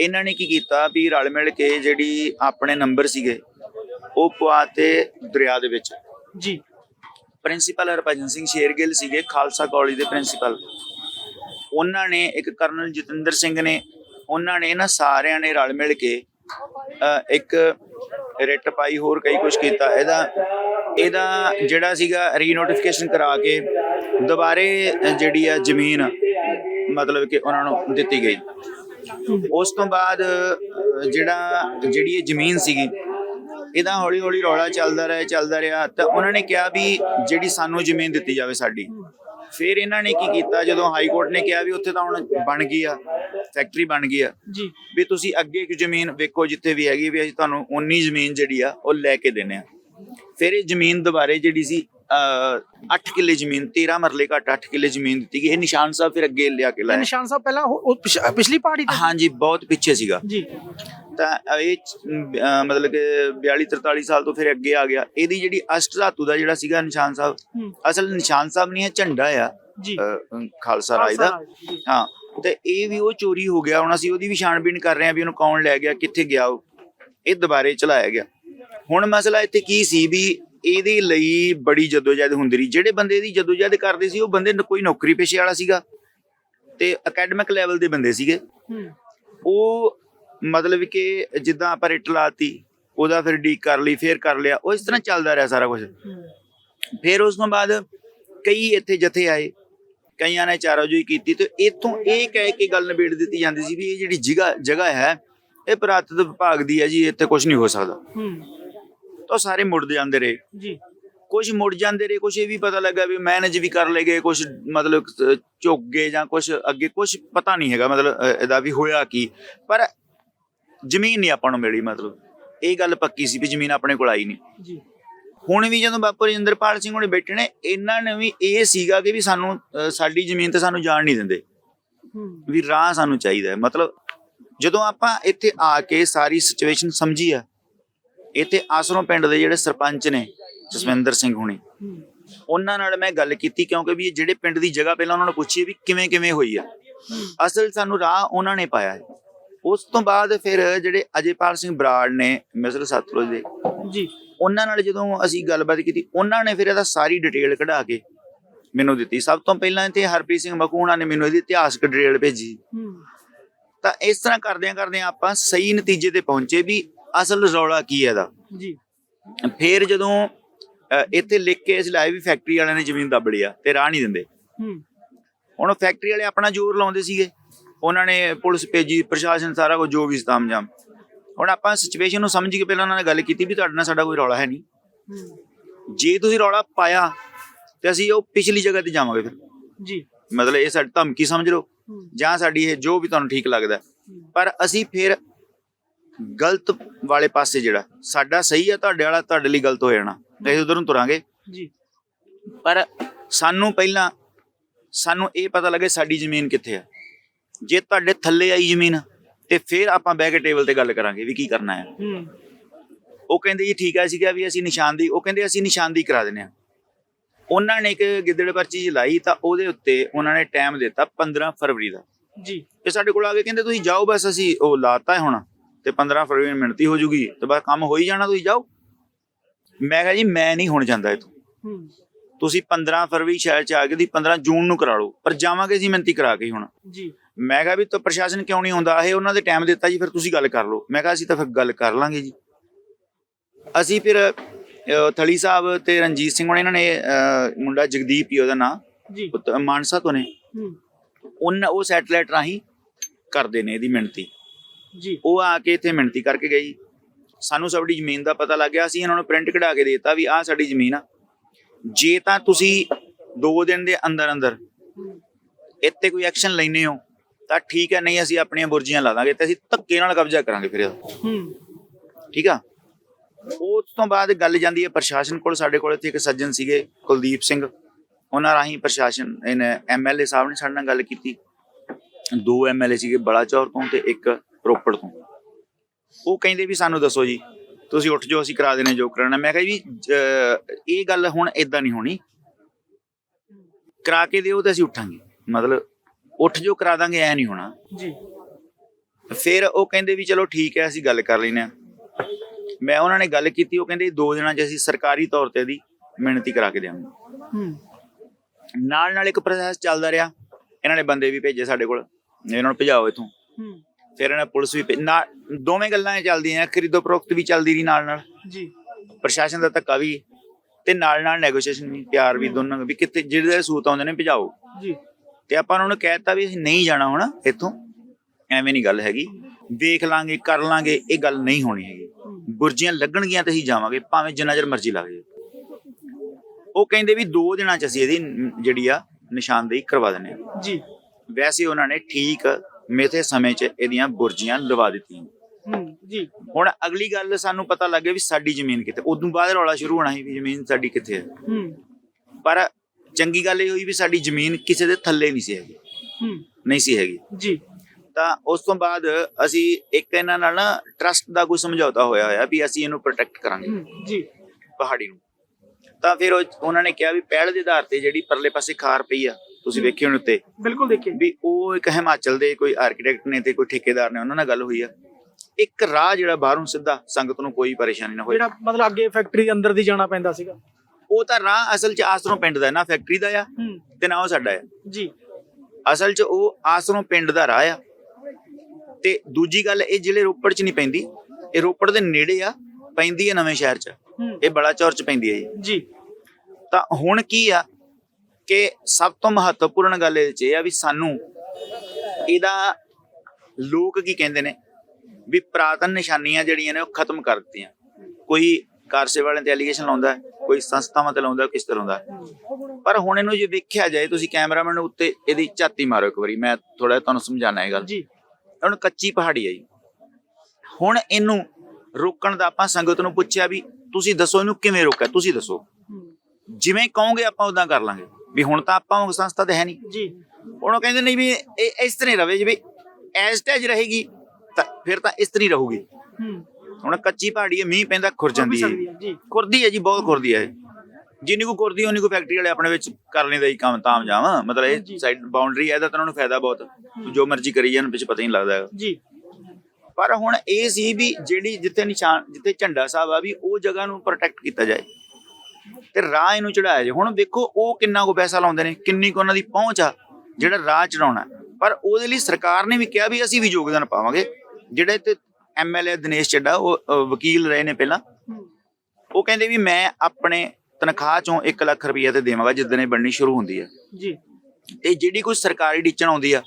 ਇਹਨਾਂ ਨੇ ਕੀ ਕੀਤਾ ਵੀ ਰਲ ਮਿਲ ਕੇ ਜਿਹੜੀ ਆਪਣੇ ਨੰਬਰ ਸੀਗੇ ਉਹ ਪਵਾਤੇ ਦਰਿਆ ਦੇ ਵਿੱਚ। ਜੀ। ਪ੍ਰਿੰਸੀਪਲ ਹਰਭਜਨ ਸਿੰਘ ਸ਼ੇਰਗਿੱਲ ਸੀਗੇ ਖਾਲਸਾ ਕਾਲਜ ਦੇ ਪ੍ਰਿੰਸੀਪਲ। ਉਹਨਾਂ ਨੇ ਇੱਕ ਕਰਨਲ ਜਤਿੰਦਰ ਸਿੰਘ ਨੇ ਉਹਨਾਂ ਨੇ ਨਾ ਸਾਰਿਆਂ ਨੇ ਰਲ ਮਿਲ ਕੇ ਅ, ਇੱਕ ਰਿਟ ਪਾਈ ਹੋਰ ਕਈ ਕੁਝ ਕੀਤਾ। ਇਹਦਾ ਇਹਦਾ ਜਿਹੜਾ ਸੀਗਾ ਰੀਨੋਟੀਫਿਕੇਸ਼ਨ ਕਰਾ ਕੇ ਦੁਬਾਰੇ ਜਿਹੜੀ ਆ ਜ਼ਮੀਨ ਮਤਲਬ ਕਿ ਉਹਨਾਂ ਨੂੰ ਦਿੱਤੀ ਗਈ। ਉਸ ਤੋਂ ਬਾਅਦ ਜਿਹੜਾ ਜਿਹੜੀ ਇਹ ਜ਼ਮੀਨ ਸੀਗੀ ਇਹਦਾ ਹੌਲੀ ਹੌਲੀ ਰੌਲਾ ਚੱਲਦਾ ਰਿਹਾ ਚੱਲਦਾ ਰਿਹਾ। ਤਾਂ ਉਹਨਾਂ ਨੇ ਕਿਹਾ ਵੀ ਜਿਹੜੀ ਸਾਨੂੰ ਜ਼ਮੀਨ ਦਿੱਤੀ ਜਾਵੇ ਸਾਡੀ। ਫਿਰ ਇਹਨਾਂ ਨੇ ਕੀ ਕੀਤਾ? ਜਦੋਂ ਹਾਈ ਕੋਰਟ ਨੇ ਕਿਹਾ ਵੀ ਉੱਥੇ ਤਾਂ ਹੁਣ ਬਣ ਗਈ ਆ ਫੈਕਟਰੀ ਬਣ ਗਈ ਆ। ਜੀ। ਵੀ ਤੁਸੀਂ ਅੱਗੇ ਇੱਕ ਜ਼ਮੀਨ ਵੇਖੋ ਜਿੱਥੇ ਵੀ ਹੈਗੀ ਵੀ ਅਸੀਂ ਤੁਹਾਨੂੰ ਉਨੀ ਜ਼ਮੀਨ ਜਿਹੜੀ ਆ ਉਹ ਲੈ ਕੇ ਦੇਣੇ ਆ। ਫਿਰ ਇਹ ਜ਼ਮੀਨ ਦੁਬਾਰੇ ਜਿਹੜੀ ਸੀ 8 ਕਿੱਲੇ ਜ਼ਮੀਨ 13 ਮਰਲੇ ਘੱਟ 8 ਕਿੱਲੇ ਜ਼ਮੀਨ ਦਿੱਤੀ ਗਈ। ਇਹ ਨਿਸ਼ਾਨ ਸਾਹਿਬ ਫਿਰ ਅੱਗੇ ਲਿਆ ਕੇ ਲਾਇਆ। ਨਿਸ਼ਾਨ ਸਾਹਿਬ ਪਹਿਲਾਂ ਉਹ ਪਿਛਲੀ ਪਹਾੜੀ ਤੇ? ਹਾਂਜੀ ਬਹੁਤ ਪਿੱਛੇ ਸੀਗਾ। ਜੀ। ਤਾਂ ਇਹ ਮਤਲਬ ਕਿ 42 43 ਸਾਲ ਤੋਂ ਫਿਰ ਅੱਗੇ ਆ ਗਿਆ। ਇਹਦੀ ਜਿਹੜੀ ਅਸ਼ਟ ਧਾਤੂ ਦਾ ਜਿਹੜਾ ਸੀਗਾ ਨਿਸ਼ਾਨ ਸਾਹਿਬ ਅਸਲ ਨਿਸ਼ਾਨ ਸਾਹਿਬ ਨਹੀਂ ਹੈ ਝੰਡਾ ਆ ਖਾਲਸਾ ਰਾਜ ਦਾ। ਹਾਂ ਤੇ ਇਹ ਵੀ ਉਹ ਚੋਰੀ ਹੋ ਗਿਆ। ਹੁਣ ਅਸੀਂ ਉਹਦੀ ਵੀ ਛਾਣਬੀਣ ਕਰ ਰਹੇ ਹਾਂ ਵੀ ਉਹਨੂੰ ਕੌਣ ਲੈ ਗਿਆ ਕਿੱਥੇ ਗਿਆ ਉਹ। ਇਹ ਦੁਬਾਰੇ ਚਲਾਇਆ ਗਿਆ। ਹੁਣ ਮਸਲਾ ਇੱਥੇ ਕੀ ਸੀ ਵੀ ਇਹਦੇ ਲਈ ਬੜੀ ਜਦੋਜਹਿਦ ਹੁੰਦੀ ਰਹੀ। ਜਿਹੜੇ ਬੰਦੇ ਇਹਦੀ ਜਦੋਜਹਿਦ ਕਰਦੇ ਸੀ ਉਹ ਬੰਦੇ ਕੋਈ ਨੌਕਰੀ ਪੇਸ਼ੇ ਵਾਲਾ ਸੀਗਾ ਤੇ ਅਕੈਡਮਿਕ ਲੈਵਲ ਦੇ ਬੰਦੇ ਸੀਗੇ। ਉਹ ਮਤਲਬ ਕਿ ਜਿੱਦਾਂ ਆਪਾਂ ਰਿਟ ਲਾਤੀ ਉਹਦਾ ਫਿਰ ਡੀਕ ਕਰ ਲਈ ਫੇਰ ਕਰ ਲਿਆ ਉਹ ਇਸ ਤਰ੍ਹਾਂ ਚੱਲਦਾ ਰਿਹਾ ਸਾਰਾ ਕੁਝ ਫਿਰ ਉਸ ਤੋਂ ਬਾਅਦ ਕਈ ਇੱਥੇ ਜਥੇ ਆਏ ਕਈਆਂ ਨੇ ਚਾਰਾਜੋਈ ਕੀਤੀ ਤੇ ਇਥੋਂ ਇਹ ਕਹਿ ਕੇ ਗੱਲ ਨਿਬੇੜ ਦਿੱਤੀ ਜਾਂਦੀ ਸੀ ਵੀ ਇਹ ਜਿਹੜੀ ਜਗ੍ਹਾ ਜਗ੍ਹਾ ਹੈ ਇਹ ਪੁਰਾਤਨ ਵਿਭਾਗ ਦੀ ਹੈ ਜੀ ਇੱਥੇ ਕੁਝ ਨਹੀਂ ਹੋ ਸਕਦਾ। ਹੂੰ। ਤਾਂ ਸਾਰੇ ਮੁੜਦੇ ਜਾਂਦੇ ਰਹੇ। ਜੀ। ਕੁਝ ਮੁੜ ਜਾਂਦੇ ਰਹੇ ਕੁਝ ਇਹ ਵੀ ਪਤਾ ਲੱਗਾ ਵੀ ਮੈਨੇਜ ਵੀ ਕਰ ਲਏ ਗਏ ਕੁਝ ਮਤਲਬ ਝੁੱਕ ਗਏ ਜਾਂ ਕੁਝ ਅੱਗੇ ਕੁਝ ਪਤਾ ਨਹੀਂ ਹੈਗਾ ਮਤਲਬ ਇਹਦਾ ਵੀ ਹੋਇਆ ਕੀ। ਪਰ ਜ਼ਮੀਨ ਨਹੀਂ ਆਪਾਂ ਨੂੰ ਮਿਲੀ ਮਤਲਬ। ਇਹ ਗੱਲ ਪੱਕੀ ਸੀ ਵੀ ਜ਼ਮੀਨ ਆਪਣੇ ਕੋਲ ਆਈ ਨਹੀਂ। ਜੀ। ਹੁਣ ਵੀ ਜਦੋਂ ਬਾਪੂ ਰਜਿੰਦਰਪਾਲ ਸਿੰਘ ਹੁਣੇ ਬੈਠੇ ਨੇ ਇਹਨਾਂ ਨੇ ਵੀ ਇਹ ਸੀਗਾ ਕਿ ਵੀ ਸਾਨੂੰ ਸਾਡੀ ਜ਼ਮੀਨ ਤੇ ਸਾਨੂੰ ਜਾਣ ਨਹੀਂ ਦਿੰਦੇ। ਵੀ ਰਾਹ ਸਾਨੂੰ ਚਾਹੀਦਾ ਮਤਲਬ ਜਦੋਂ ਆਪਾਂ ਇੱਥੇ ਆ ਕੇ ਸਾਰੀ ਸਿਚੁਏਸ਼ਨ ਸਮਝੀ ਆ ਇੱਥੇ ਆਸਰੋਂ ਪਿੰਡ ਦੇ ਜਿਹੜੇ ਸਰਪੰਚ ਨੇ ਜਸਵਿੰਦਰ ਸਿੰਘ ਹੁਣੀ। ਉਹਨਾਂ ਨਾਲ ਮੈਂ ਗੱਲ ਕੀਤੀ ਕਿਉਂਕਿ ਵੀ ਇਹ ਜਿਹੜੇ ਪਿੰਡ ਦੀ ਜਗ੍ਹਾ ਪਹਿਲਾਂ ਉਹਨਾਂ ਨੂੰ ਪੁੱਛੀ ਵੀ ਕਿਵੇਂ ਕਿਵੇਂ ਹੋਈ ਆ। ਅਸਲ ਸਾਨੂੰ ਰਾਹ ਉਹਨਾਂ ਨੇ ਪਾਇਆ ਹੈ। ਉਸ ਤੋਂ ਬਾਅਦ ਫਿਰ ਜਿਹੜੇ ਅਜੇਪਾਲ ਸਿੰਘ ਬਰਾੜ ਨੇ ਮਿਸਰ ਸਤਲੁਜ ਦੇ ਜੀ। ਉਹਨਾਂ ਨਾਲ ਜਦੋਂ ਅਸੀਂ ਗੱਲਬਾਤ ਕੀਤੀ ਉਹਨਾਂ ਨੇ ਫਿਰ ਇਹਦਾ ਸਾਰੀ ਡਿਟੇਲ ਕਢਾ ਕੇ ਮੈਨੂੰ ਦਿੱਤੀ। ਸਭ ਤੋਂ ਪਹਿਲਾਂ ਤੇ ਹਰਪ੍ਰੀਤ ਸਿੰਘ ਮਕੂ ਉਹਨਾਂ ਨੇ ਮੈਨੂੰ ਇਹਦੀ ਇਤਿਹਾਸਕ ਡਿਟੇਲ ਭੇਜੀ। ਤਾਂ ਇਸ ਤਰ੍ਹਾਂ ਕਰਦਿਆਂ ਕਰਦਿਆਂ ਆਪਾਂ ਸਹੀ ਨਤੀਜੇ ਤੇ ਪਹੁੰਚੇ ਵੀ ਅਸਲ ਰੌਲਾ ਕੀ ਹੈ ਇਹਦਾ? ਜੀ। ਫਿਰ ਜਦੋਂ ਅ, ਇੱਥੇ ਲਿਖ ਕੇ ਅਸੀਂ ਲਾਏ ਵੀ ਫੈਕਟਰੀ ਵਾਲਿਆਂ ਨੇ ਜ਼ਮੀਨ ਦੱਬ ਲਈ ਆ ਤੇ ਰਾਹ ਨਹੀਂ ਦਿੰਦੇ। ਹੂੰ। ਹੁਣ ਫੈਕਟਰੀ ਵਾਲੇ ਆਪਣਾ ਜ਼ੋਰ ਲਾਉਂਦੇ ਸੀਗੇ। ਉਹਨਾਂ ਨੇ ਪੁਲਿਸ ਭੇਜੀ ਪ੍ਰਸ਼ਾਸਨ ਸਾਰਾ ਕੁਝ ਜੋ ਵੀ ਸੀ ਤਾਮਝਾਮ ਹੁਣ ਆਪਾਂ ਸਿਚੁਏਸ਼ਨ ਨੂੰ ਸਮਝ ਕੇ ਪਹਿਲਾਂ ਉਹਨਾਂ ਨਾਲ ਗੱਲ ਕੀਤੀ ਵੀ ਤੁਹਾਡੇ ਨਾਲ ਸਾਡਾ ਕੋਈ ਰੌਲਾ ਹੈ ਨਹੀਂ। ਹੂੰ। ਜੇ ਤੁਸੀਂ ਰੌਲਾ ਪਾਇਆ ਤੇ ਅਸੀਂ ਉਹ ਪਿਛਲੀ ਜਗ੍ਹਾ ਤੇ ਜਾਵਾਂਗੇ ਫਿਰ। ਜੀ। ਮਤਲਬ ਇਹ ਸਾਡੀ ਧਮਕੀ ਸਮਝ ਲਓ। ਹੂੰ। ਜਾਂ ਸਾਡੀ ਇਹ ਜੋ ਵੀ ਤੁਹਾਨੂੰ ਠੀਕ ਲੱਗਦਾ। ਹੈ। ਪਰ ਅਸੀਂ ਫਿਰ ਗਲਤ ਵਾਲੇ ਪਾਸੇ ਜਿਹੜਾ ਸਾਡਾ ਸਹੀ ਹੈ ਤੁਹਾਡੇ ਵਾਲਾ ਤੁਹਾਡੇ ਲਈ ਗਲਤ ਹੋ ਜਾਣਾ। ਤੇ ਅਸੀਂ ਉਧਰ ਨੂੰ ਤੁਰਾਂਗੇ। ਜੀ। ਪਰ ਸਾਨੂੰ ਪਹਿਲਾਂ ਸਾਨੂੰ ਇਹ ਪਤਾ ਲੱਗੇ ਸਾਡੀ ਜ਼ਮੀਨ ਕਿੱਥੇ ਆ। ਜੇ ਤੁਹਾਡੇ ਥੱਲੇ ਆਈ ਜ਼ਮੀਨ ਤੇ ਫਿਰ ਆਪਾਂ ਬਹਿ ਕੇ ਟੇਬਲ ਤੇ ਗੱਲ ਕਰਾਂਗੇ ਵੀ ਕੀ ਕਰਨਾ ਹੈ ਹੂੰ। ਉਹ ਕਹਿੰਦੇ ਜੀ ਠੀਕ ਹੈ ਸੀਗਾ ਵੀ ਅਸੀਂ ਨਿਸ਼ਾਨਦੀ ਉਹ ਕਹਿੰਦੇ ਅਸੀਂ ਨਿਸ਼ਾਨਦੀ ਕਰਾ ਦਿੰਦੇ ਆ। ਉਹਨਾਂ ਨੇ ਇੱਕ ਗਿੱਦੜ ਪਰਚੀ ਲਾਈ ਤਾਂ ਉਹਦੇ ਉੱਤੇ ਉਹਨਾਂ ਨੇ ਟਾਈਮ ਦਿੱਤਾ 15 ਫਰਵਰੀ ਦਾ। ਜੀ। ਤੇ ਸਾਡੇ ਕੋਲ ਆ ਕੇ ਕਹਿੰਦੇ ਤੁਸੀਂ ਜਾਓ ਬਸ ਅਸੀਂ ਉਹ ਲਾਤਾ ਹੁਣ। ਤੇ 15 ਫਰਵਰੀ ਨੂੰ ਮਿਣਤੀ ਹੋ ਜੂਗੀ ਤੇ ਬਸ ਕੰਮ ਹੋ ਹੀ ਜਾਣਾ ਤੁਸੀਂ ਜਾਓ। ਮੈਂ ਕਿਹਾ ਜੀ ਮੈਂ ਨਹੀਂ ਹੁਣ ਜਾਂਦਾ ਇੱਥੋਂ। ਤੁਸੀਂ 15 ਫਰਵਰੀ ਸ਼ਹਿਰ ਚ ਆ ਕੇ ਦੀ 15 ਜੂਨ ਨੂੰ ਕਰਾ ਲਓ ਪਰ ਜਾਵਾਂਗੇ ਜੀ ਮਿਣਤੀ ਕਰਾ ਕੇ ਹੁਣ। ਜੀ। ਮੈਂ ਕਿਹਾ ਵੀ ਤਾਂ ਪ੍ਰਸ਼ਾਸਨ ਕਿਉਂ ਨਹੀਂ ਆਉਂਦਾ? ਇਹ ਉਹਨਾਂ ਦੇ ਟਾਈਮ ਦਿੱਤਾ ਜੀ ਫਿਰ ਤੁਸੀਂ ਗੱਲ ਕਰ ਲਓ। ਮੈਂ ਕਿਹਾ ਅਸੀਂ ਤਾਂ ਫਿਰ ਗੱਲ ਕਰ ਲਾਂਗੇ ਜੀ। ਅਸੀਂ ਫਿਰ ਥਲੀ ਸਾਹਿਬ ਤੇ ਰਣਜੀਤ ਸਿੰਘ ਹੋਣੇ ਇਹਨਾਂ ਨੇ ਮੁੰਡਾ ਜਗਦੀਪ ਹੀ ਉਹਦਾ ਨਾਂ। ਜੀ। ਮਾਨਸਾ ਤੋਂ ਨੇ। ਉਹਨਾਂ ਉਹ ਸੈਟਲਾਈਟ ਰਾਹੀਂ ਕਰਦੇ ਨੇ ਇਹਦੀ ਮਿਣਤੀ। ਜੀ। ਉਹ ਆ ਕੇ ਇੱਥੇ ਮਿਣਤੀ ਕਰਕੇ ਗਈ ਸਾਨੂੰ ਸਾਡੀ ਜ਼ਮੀਨ ਦਾ ਪਤਾ ਲੱਗ ਗਿਆ ਅਸੀਂ ਇਹਨਾਂ ਨੂੰ ਪ੍ਰਿੰਟ ਕਢਾ ਕੇ ਦੇਤਾ ਵੀ ਆਹ ਸਾਡੀ ਜ਼ਮੀਨ ਆ। ਜੇ ਤਾਂ ਤੁਸੀਂ 2 ਦਿਨ ਦੇ ਅੰਦਰ ਅੰਦਰ ਇੱਥੇ ਕੋਈ ਐਕਸ਼ਨ ਲੈਨੇ ਹੋ ਤਾਂ ਠੀਕ ਹੈ ਨਹੀਂ ਅਸੀਂ ਆਪਣੀਆਂ ਬੁਰਜੀਆਂ ਲਾ ਦਾਂਗੇ ਤੇ ਅਸੀਂ ਧੱਕੇ ਨਾਲ ਕਬਜ਼ਾ ਕਰਾਂਗੇ ਫਿਰ ਹੂੰ। ਠੀਕ ਆ? ਉਸ ਤੋਂ ਬਾਅਦ ਗੱਲ ਜਾਂਦੀ ਹੈ ਪ੍ਰਸ਼ਾਸਨ ਕੋਲ ਸਾਡੇ ਕੋਲ ਇੱਥੇ ਇੱਕ ਸੱਜਣ ਸੀਗੇ ਕੁਲਦੀਪ ਸਿੰਘ। ਉਹਨਾਂ ਰਾਹੀਂ ਪ੍ਰਸ਼ਾਸਨ ਇਹਨੇ ਐਮਐਲਏ ਸਾਹਿਬ ਨੇ ਸਾਡੇ ਨਾਲ ਗੱਲ ਕੀਤੀ। ਦੋ ਐਮਐਲਏ ਸੀਗੇ ਬਲਾਚੌਰ ਤੋਂ ਤੇ ਇੱਕ ਰੋਪੜ ਤੋਂ। ਉਹ ਕਹਿੰਦੇ ਵੀ ਸਾਨੂੰ ਦੱਸੋ ਜੀ ਤੁਸੀਂ ਉੱਠ ਜਾਓ ਅਸੀਂ ਕਰਾ ਦੇਣੇ ਜੋ ਕਰਾਣਾ ਮੈਂ ਕਿਹਾ ਵੀ ਇਹ ਗੱਲ ਹੁਣ ਇਦਾਂ ਨਹੀਂ ਹੋਣੀ। ਕਰਾ ਕੇ ਦਿਓ ਤੇ ਅਸੀਂ ਉੱਠਾਂਗੇ। ਮਤਲਬ ਉੱਠ ਜੋ ਕਰਾ ਦਾਂਗੇ ਐ ਨਹੀਂ ਹੋਣਾ। ਜੀ। ਫਿਰ ਉਹ ਕਹਿੰਦੇ ਵੀ ਚਲੋ ਠੀਕ ਹੈ ਅਸੀਂ ਗੱਲ ਕਰ ਲੈਨੇ ਆ ਮੈਂ ਉਹਨਾਂ ਨੇ ਗੱਲ ਕੀਤੀ ਉਹ ਕਹਿੰਦੇ ਦੋ ਦਿਨਾਂ 'ਚ ਅਸੀਂ ਸਰਕਾਰੀ ਤੌਰ ਤੇ ਇਹਦੀ ਮਿਹਨਤੀ ਕਰਾ ਕੇ ਦੇਵਾਂਗੇ। ਹੂੰ। ਨਾਲ ਨਾਲ ਇੱਕ ਪ੍ਰੋਸੈਸ ਚੱਲਦਾ ਰਿਹਾ। ਇਹਨਾਂ ਨੇ ਬੰਦੇ ਵੀ ਭੇਜੇ ਸਾਡੇ ਕੋਲ। ਇਹਨਾਂ ਨੂੰ ਭਜਾਓ ਇਥੋਂ। ਹੂੰ। ਫਿਰ ਇਹਨਾਂ ਪੁਲਿਸ ਵੀ ਨਾ ਦੋਵੇਂ ਗੱਲਾਂ ਇਹ ਚੱਲਦੀਆਂ ਖਰੀਦੋ ਪ੍ਰੋਕਤ ਵੀ ਚੱਲਦੀ ਰਹੀ ਨਾਲ ਨਾਲ ਜੀ। ਪ੍ਰਸ਼ਾਸਨ ਦਾ ਧੱਕਾ ਵੀ ਤੇ ਨਾਲ ਨਾਲ ਨੈਗੋਸ਼ੀਏਸ਼ਨ ਵੀ ਪਿਆਰ ਵੀ ਦੋਨਾਂ ਵੀ ਕਿਤੇ ਜਿਹੜੇ ਸੂਤ ਆਉਂਦੇ ਨੇ ਭਜਾਓ। ਜੀ। ਤੇ ਆਪਾਂ ਉਹਨਾਂ ਨੂੰ ਕਹਿਤਾ ਵੀ ਅਸੀਂ ਨਹੀਂ ਜਾਣਾ ਹੁਣ ਇੱਥੋਂ ਐਵੇਂ ਨਹੀਂ ਗੱਲ ਹੈਗੀ। ਦੇਖ ਲਾਂਗੇ ਕਰ ਲਾਂਗੇ ਇਹ ਗੱਲ ਨਹੀਂ ਹੋਣੀ ਹੈਗੀ। ਬੁਰਜੀਆਂ ਲੱਗਣਗੀਆਂ ਤੇ ਅਸੀਂ ਜਾਵਾਂਗੇ ਭਾਵੇਂ ਜਿੰਨਾ ਚਿਰ ਮਰਜ਼ੀ ਲੱਗ ਜਾਏ। ਉਹ ਕਹਿੰਦੇ ਵੀ ਦੋ ਦਿਨਾਂ ਚ ਅਸੀਂ ਇਹਦੀ ਜਿਹੜੀ ਆ ਨਿਸ਼ਾਨਦੇਹੀ ਕਰਵਾ ਹਾਂ। ਜੀ। ਵੈਸੇ ਉਹਨਾਂ ਨੇ ਠੀਕ ਮਿੱਥੇ ਸਮੇਂ 'ਚ ਇਹਦੀਆਂ ਬੁਰਜੀਆਂ ਲਵਾ ਦਿੱਤੀਆਂ। ਜੀ। ਹੁਣ ਅਗਲੀ ਗੱਲ ਸਾਨੂੰ ਪਤਾ ਲੱਗੇ ਵੀ ਸਾਡੀ ਜ਼ਮੀਨ ਕਿੱਥੇ। ਉਦੋਂ ਬਾਅਦ ਰੌਲਾ ਸ਼ੁਰੂ ਹੋਣਾ ਸੀ ਵੀ ਜ਼ਮੀਨ ਸਾਡੀ ਕਿੱਥੇ ਹੈ। ਪਰ ਚੰਗੀ ਗੱਲ ਇਹ ਹੋਈ ਵੀ ਸਾਡੀ ਜ਼ਮੀਨ ਕਿਸੇ ਦੇ ਥੱਲੇ ਨਹੀਂ ਸੀ ਹੈਗੀ। ਨਹੀਂ ਸੀ ਹੈਗੀ। ਜੀ। ਤਾਂ ਉਸ ਤੋਂ ਬਾਅਦ ਅਸੀਂ ਇੱਕ ਇਹਨਾਂ ਨਾਲ ਨਾ ਟਰਸਟ ਦਾ ਕੋਈ ਸਮਝੌਤਾ ਹੋਇਆ ਹੋਇਆ ਵੀ ਅਸੀਂ ਇਹਨੂੰ ਪ੍ਰੋਟੈਕਟ ਕਰਾਂਗੇ। ਜੀ। ਪਹਾੜੀ ਨੂੰ। ਤਾਂ ਫਿਰ ਉਹ- ਉਹਨਾਂ ਨੇ ਕਿਹਾ ਵੀ ਪਹਿਲ ਦੇ ਆਧਾਰ ਤੇ ਜਿਹੜੀ ਪਰਲੇ ਪਾਸੇ ਖਾਰ ਪਈ ਆ ਤੁਸੀਂ ਵੇਖੀ ਹੁਣ ਉੱਤੇ ਬਿਲਕੁਲ ਦੇਖੇ ਵੀ ਉਹ ਇੱਕ ਹਿਮਾਚਲ ਦੇ ਕੋਈ ਆਰਕੀਟੈਕਟ ਨੇ ਤੇ ਕੋਈ ਠੇਕੇਦਾਰ ਨੇ ਉਹਨਾਂ ਨਾਲ ਗੱਲ ਹੋਈ ਆ। ਇੱਕ ਰਾਹ ਜਿਹੜਾ ਬਾਹਰੋਂ ਸਿੱਧਾ ਸੰਗਤ ਨੂੰ ਕੋਈ ਪਰੇਸ਼ਾਨੀ ਨਾ ਹੋਏ। ਜਿਹੜਾ ਮਤਲਬ ਅੱਗੇ ਫੈਕਟਰੀ ਦੇ ਅੰਦਰ ਦੀ ਜਾਣਾ ਪੈਂਦਾ ਸੀਗਾ। ਉਹ ਤਾਂ ਰਾਹ ਅਸਲ 'ਚ ਆਸਰੋਂ ਪਿੰਡ ਦਾ ਨਾ ਫੈਕਟਰੀ ਦਾ ਆ ਤੇ ਨਾ ਉਹ ਸਾਡਾ ਆ। ਜੀ। ਅਸਲ 'ਚ ਉਹ ਆਸਰੋਂ ਪਿੰਡ ਦਾ ਰਾਹ ਆ। ਤੇ ਦੂਜੀ ਗੱਲ ਇਹ ਜ਼ਿਲ੍ਹੇ ਰੋਪੜ 'ਚ ਨਹੀਂ ਪੈਂਦੀ। ਇਹ ਰੋਪੜ ਦੇ ਨੇੜੇ ਆ ਪੈਂਦੀ ਹੈ ਨਵੇਂ ਸ਼ਹਿਰ 'ਚ। ਇਹ ਬਲਾਚੌਰ 'ਚ ਪੈਂਦੀ ਹੈ ਜੀ। ਤਾਂ ਹੁਣ ਕੀ ਆ? ਕਿ ਸਭ ਤੋਂ ਮਹੱਤਵਪੂਰਨ ਗੱਲ ਇਹ 'ਚ ਇਹ ਆ ਵੀ ਸਾਨੂੰ ਇਹਦਾ ਲੋਕ ਕੀ ਕਹਿੰਦੇ ਨੇ? ਵੀ ਪ੍ਰਾਤਨ ਨਿਸ਼ਾਨੀਆਂ ਜਿਹੜੀਆਂ ਨੇ ਉਹ ਖਤਮ ਕਰ ਦਿੱਤੀਆਂ। ਕੋਈ ਕਾਰਸੇ ਵਾਲਿਆਂ ਤੇ ਐਲੀਗੇਸ਼ਨ ਲਾਉਂਦਾ ਕੋਈ ਸੰਸਥਾਵਾਂ ਤੇ ਲਾਉਂਦਾ ਕਿਸ ਤਰ੍ਹਾਂ ਦਾ ਪਰ ਹੁਣ ਇਹਨੂੰ ਜੇ ਵੇਖਿਆ ਜਾਏ ਤੁਸੀਂ ਕੈਮਰਾਮੈਨ ਉੱਤੇ ਇਹਦੀ ਝਾਤੀ ਮਾਰੋ ਇੱਕ ਵਾਰੀ ਮੈਂ ਥੋੜਾ ਤੁਹਾਨੂੰ ਸਮਝਾਣਾ ਇਹ ਗੱਲ। ਜੀ। ਹੁਣ ਕੱਚੀ ਪਹਾੜੀ ਹੈ ਜੀ। ਹੁਣ ਇਹਨੂੰ ਰੋਕਣ ਦਾ ਆਪਾਂ ਸੰਗਤ ਨੂੰ ਪੁੱਛਿਆ ਵੀ ਤੁਸੀਂ ਦੱਸੋ ਇਹਨੂੰ ਕਿਵੇਂ ਰੋਕਿਆ? ਤੁਸੀਂ ਦੱਸੋ। ਜਿਵੇਂ ਕਹੋਗੇ ਆਪਾਂ ਉਦਾਂ ਕਰ ਲਾਂਗੇ। ਵੀ ਹੁਣ ਤਾਂ ਆਪਾਂ ਉਹ ਸੰਸਥਾ ਤੇ ਹੈ ਨਹੀਂ। ਜੀ। ਹੁਣ ਉਹ ਕਹਿੰਦੇ ਨਹੀਂ ਵੀ ਇਹ ਇਸ ਤਰ੍ਹਾਂ ਹੀ ਰਵੇ ਜੀ ਵੀ ਐਸ ਟੈਜ ਰਹੇਗੀ ਤਾਂ ਫਿਰ ਤਾਂ ਇਸ ਤਰ੍ਹਾਂ ਹੀ ਰਹੂਗੀ। ਹੂੰ। ਹੁਣ ਕੱਚੀ ਪਹਾੜੀ ਹੈ ਮੀਂਹ ਪੈਂਦਾ ਖੁਰ ਜਾਂਦੀ ਹੈ। ਖੁਰਦੀ ਹੈ ਜੀ ਬਹੁਤ ਖੁਰਦੀ ਹੈ। ਜਿੰਨੀ ਕੋ ਖੁਰਦੀ ਉਨੀ ਕੋ ਫੈਕਟਰੀ ਵਾਲੇ ਆਪਣੇ ਵਿੱਚ ਕਰ ਲੈਂਦਾ ਹੀ ਕੰਮ ਤਾਮ ਜਾਵਾਂ ਮਤਲਬ ਇਹ ਸਾਈਡ ਬਾਉਂਡਰੀ ਹੈ ਤਾਂ ਉਹਨਾਂ ਨੂੰ ਫਾਇਦਾ ਬਹੁਤ। ਜੋ ਮਰਜ਼ੀ ਕਰੀ ਜਾਣ ਵਿੱਚ ਪਤਾ ਹੀ ਨਹੀਂ ਲੱਗਦਾ। ਜੀ। ਪਰ ਹੁਣ ਇਹ ਸੀ ਵੀ ਜਿਹੜੀ ਜਿੱਥੇ ਨਿਸ਼ਾਨ ਜਿੱਥੇ ਝੰਡਾ ਸਾਹਿਬ ਆ ਵੀ ਉਹ ਜਗ੍ਹਾ ਨੂੰ ਪ੍ਰੋਟੈਕਟ ਕੀਤਾ ਜਾਏ। ਤੇ ਰਾਹ ਇਹਨੂੰ ਚੜਾਇਆ ਜਾਏ ਹੁਣ ਵੇਖੋ ਉਹ ਕਿੰਨਾ ਕੋ ਪੈਸਾ ਲਾਉਂਦੇ ਨੇ ਕਿੰਨੀ ਕੋ ਉਹਨਾਂ ਦੀ ਪਹੁੰਚ ਆ ਜਿਹੜਾ ਰਾਹ ਚੜਾਉਣਾ। ਪਰ ਉਹਦੇ ਲਈ ਸਰਕਾਰ ਨੇ ਵੀ ਕਿਹਾ ਵੀ ਅਸੀਂ ਵੀ ਯੋਗਦਾਨ ਪਾਵਾਂਗੇ। ਜਿਹੜੇ ਤੇ ਐਮਐਲਏ ਦਿਨੇਸ਼ ਚੱਡਾ ਉਹ ਵਕੀਲ ਰਹੇ ਨੇ ਪਹਿਲਾਂ। ਉਹ ਕਹਿੰਦੇ ਵੀ ਮੈਂ ਆਪਣੇ ਤਨਖਾਹ ਚੋਂ 1 ਲੱਖ ਰੁਪਏ ਤੇ ਦੇਵਾਂਗਾ ਜਿੱਦਣ ਇਹ ਬਣਨੀ ਸ਼ੁਰੂ ਹੁੰਦੀ ਹੈ ਜੀ। ਤੇ ਜਿਹੜੀ ਕੋਈ ਸਰਕਾਰੀ ਡਿਚਣ ਆਉਂਦੀ ਆ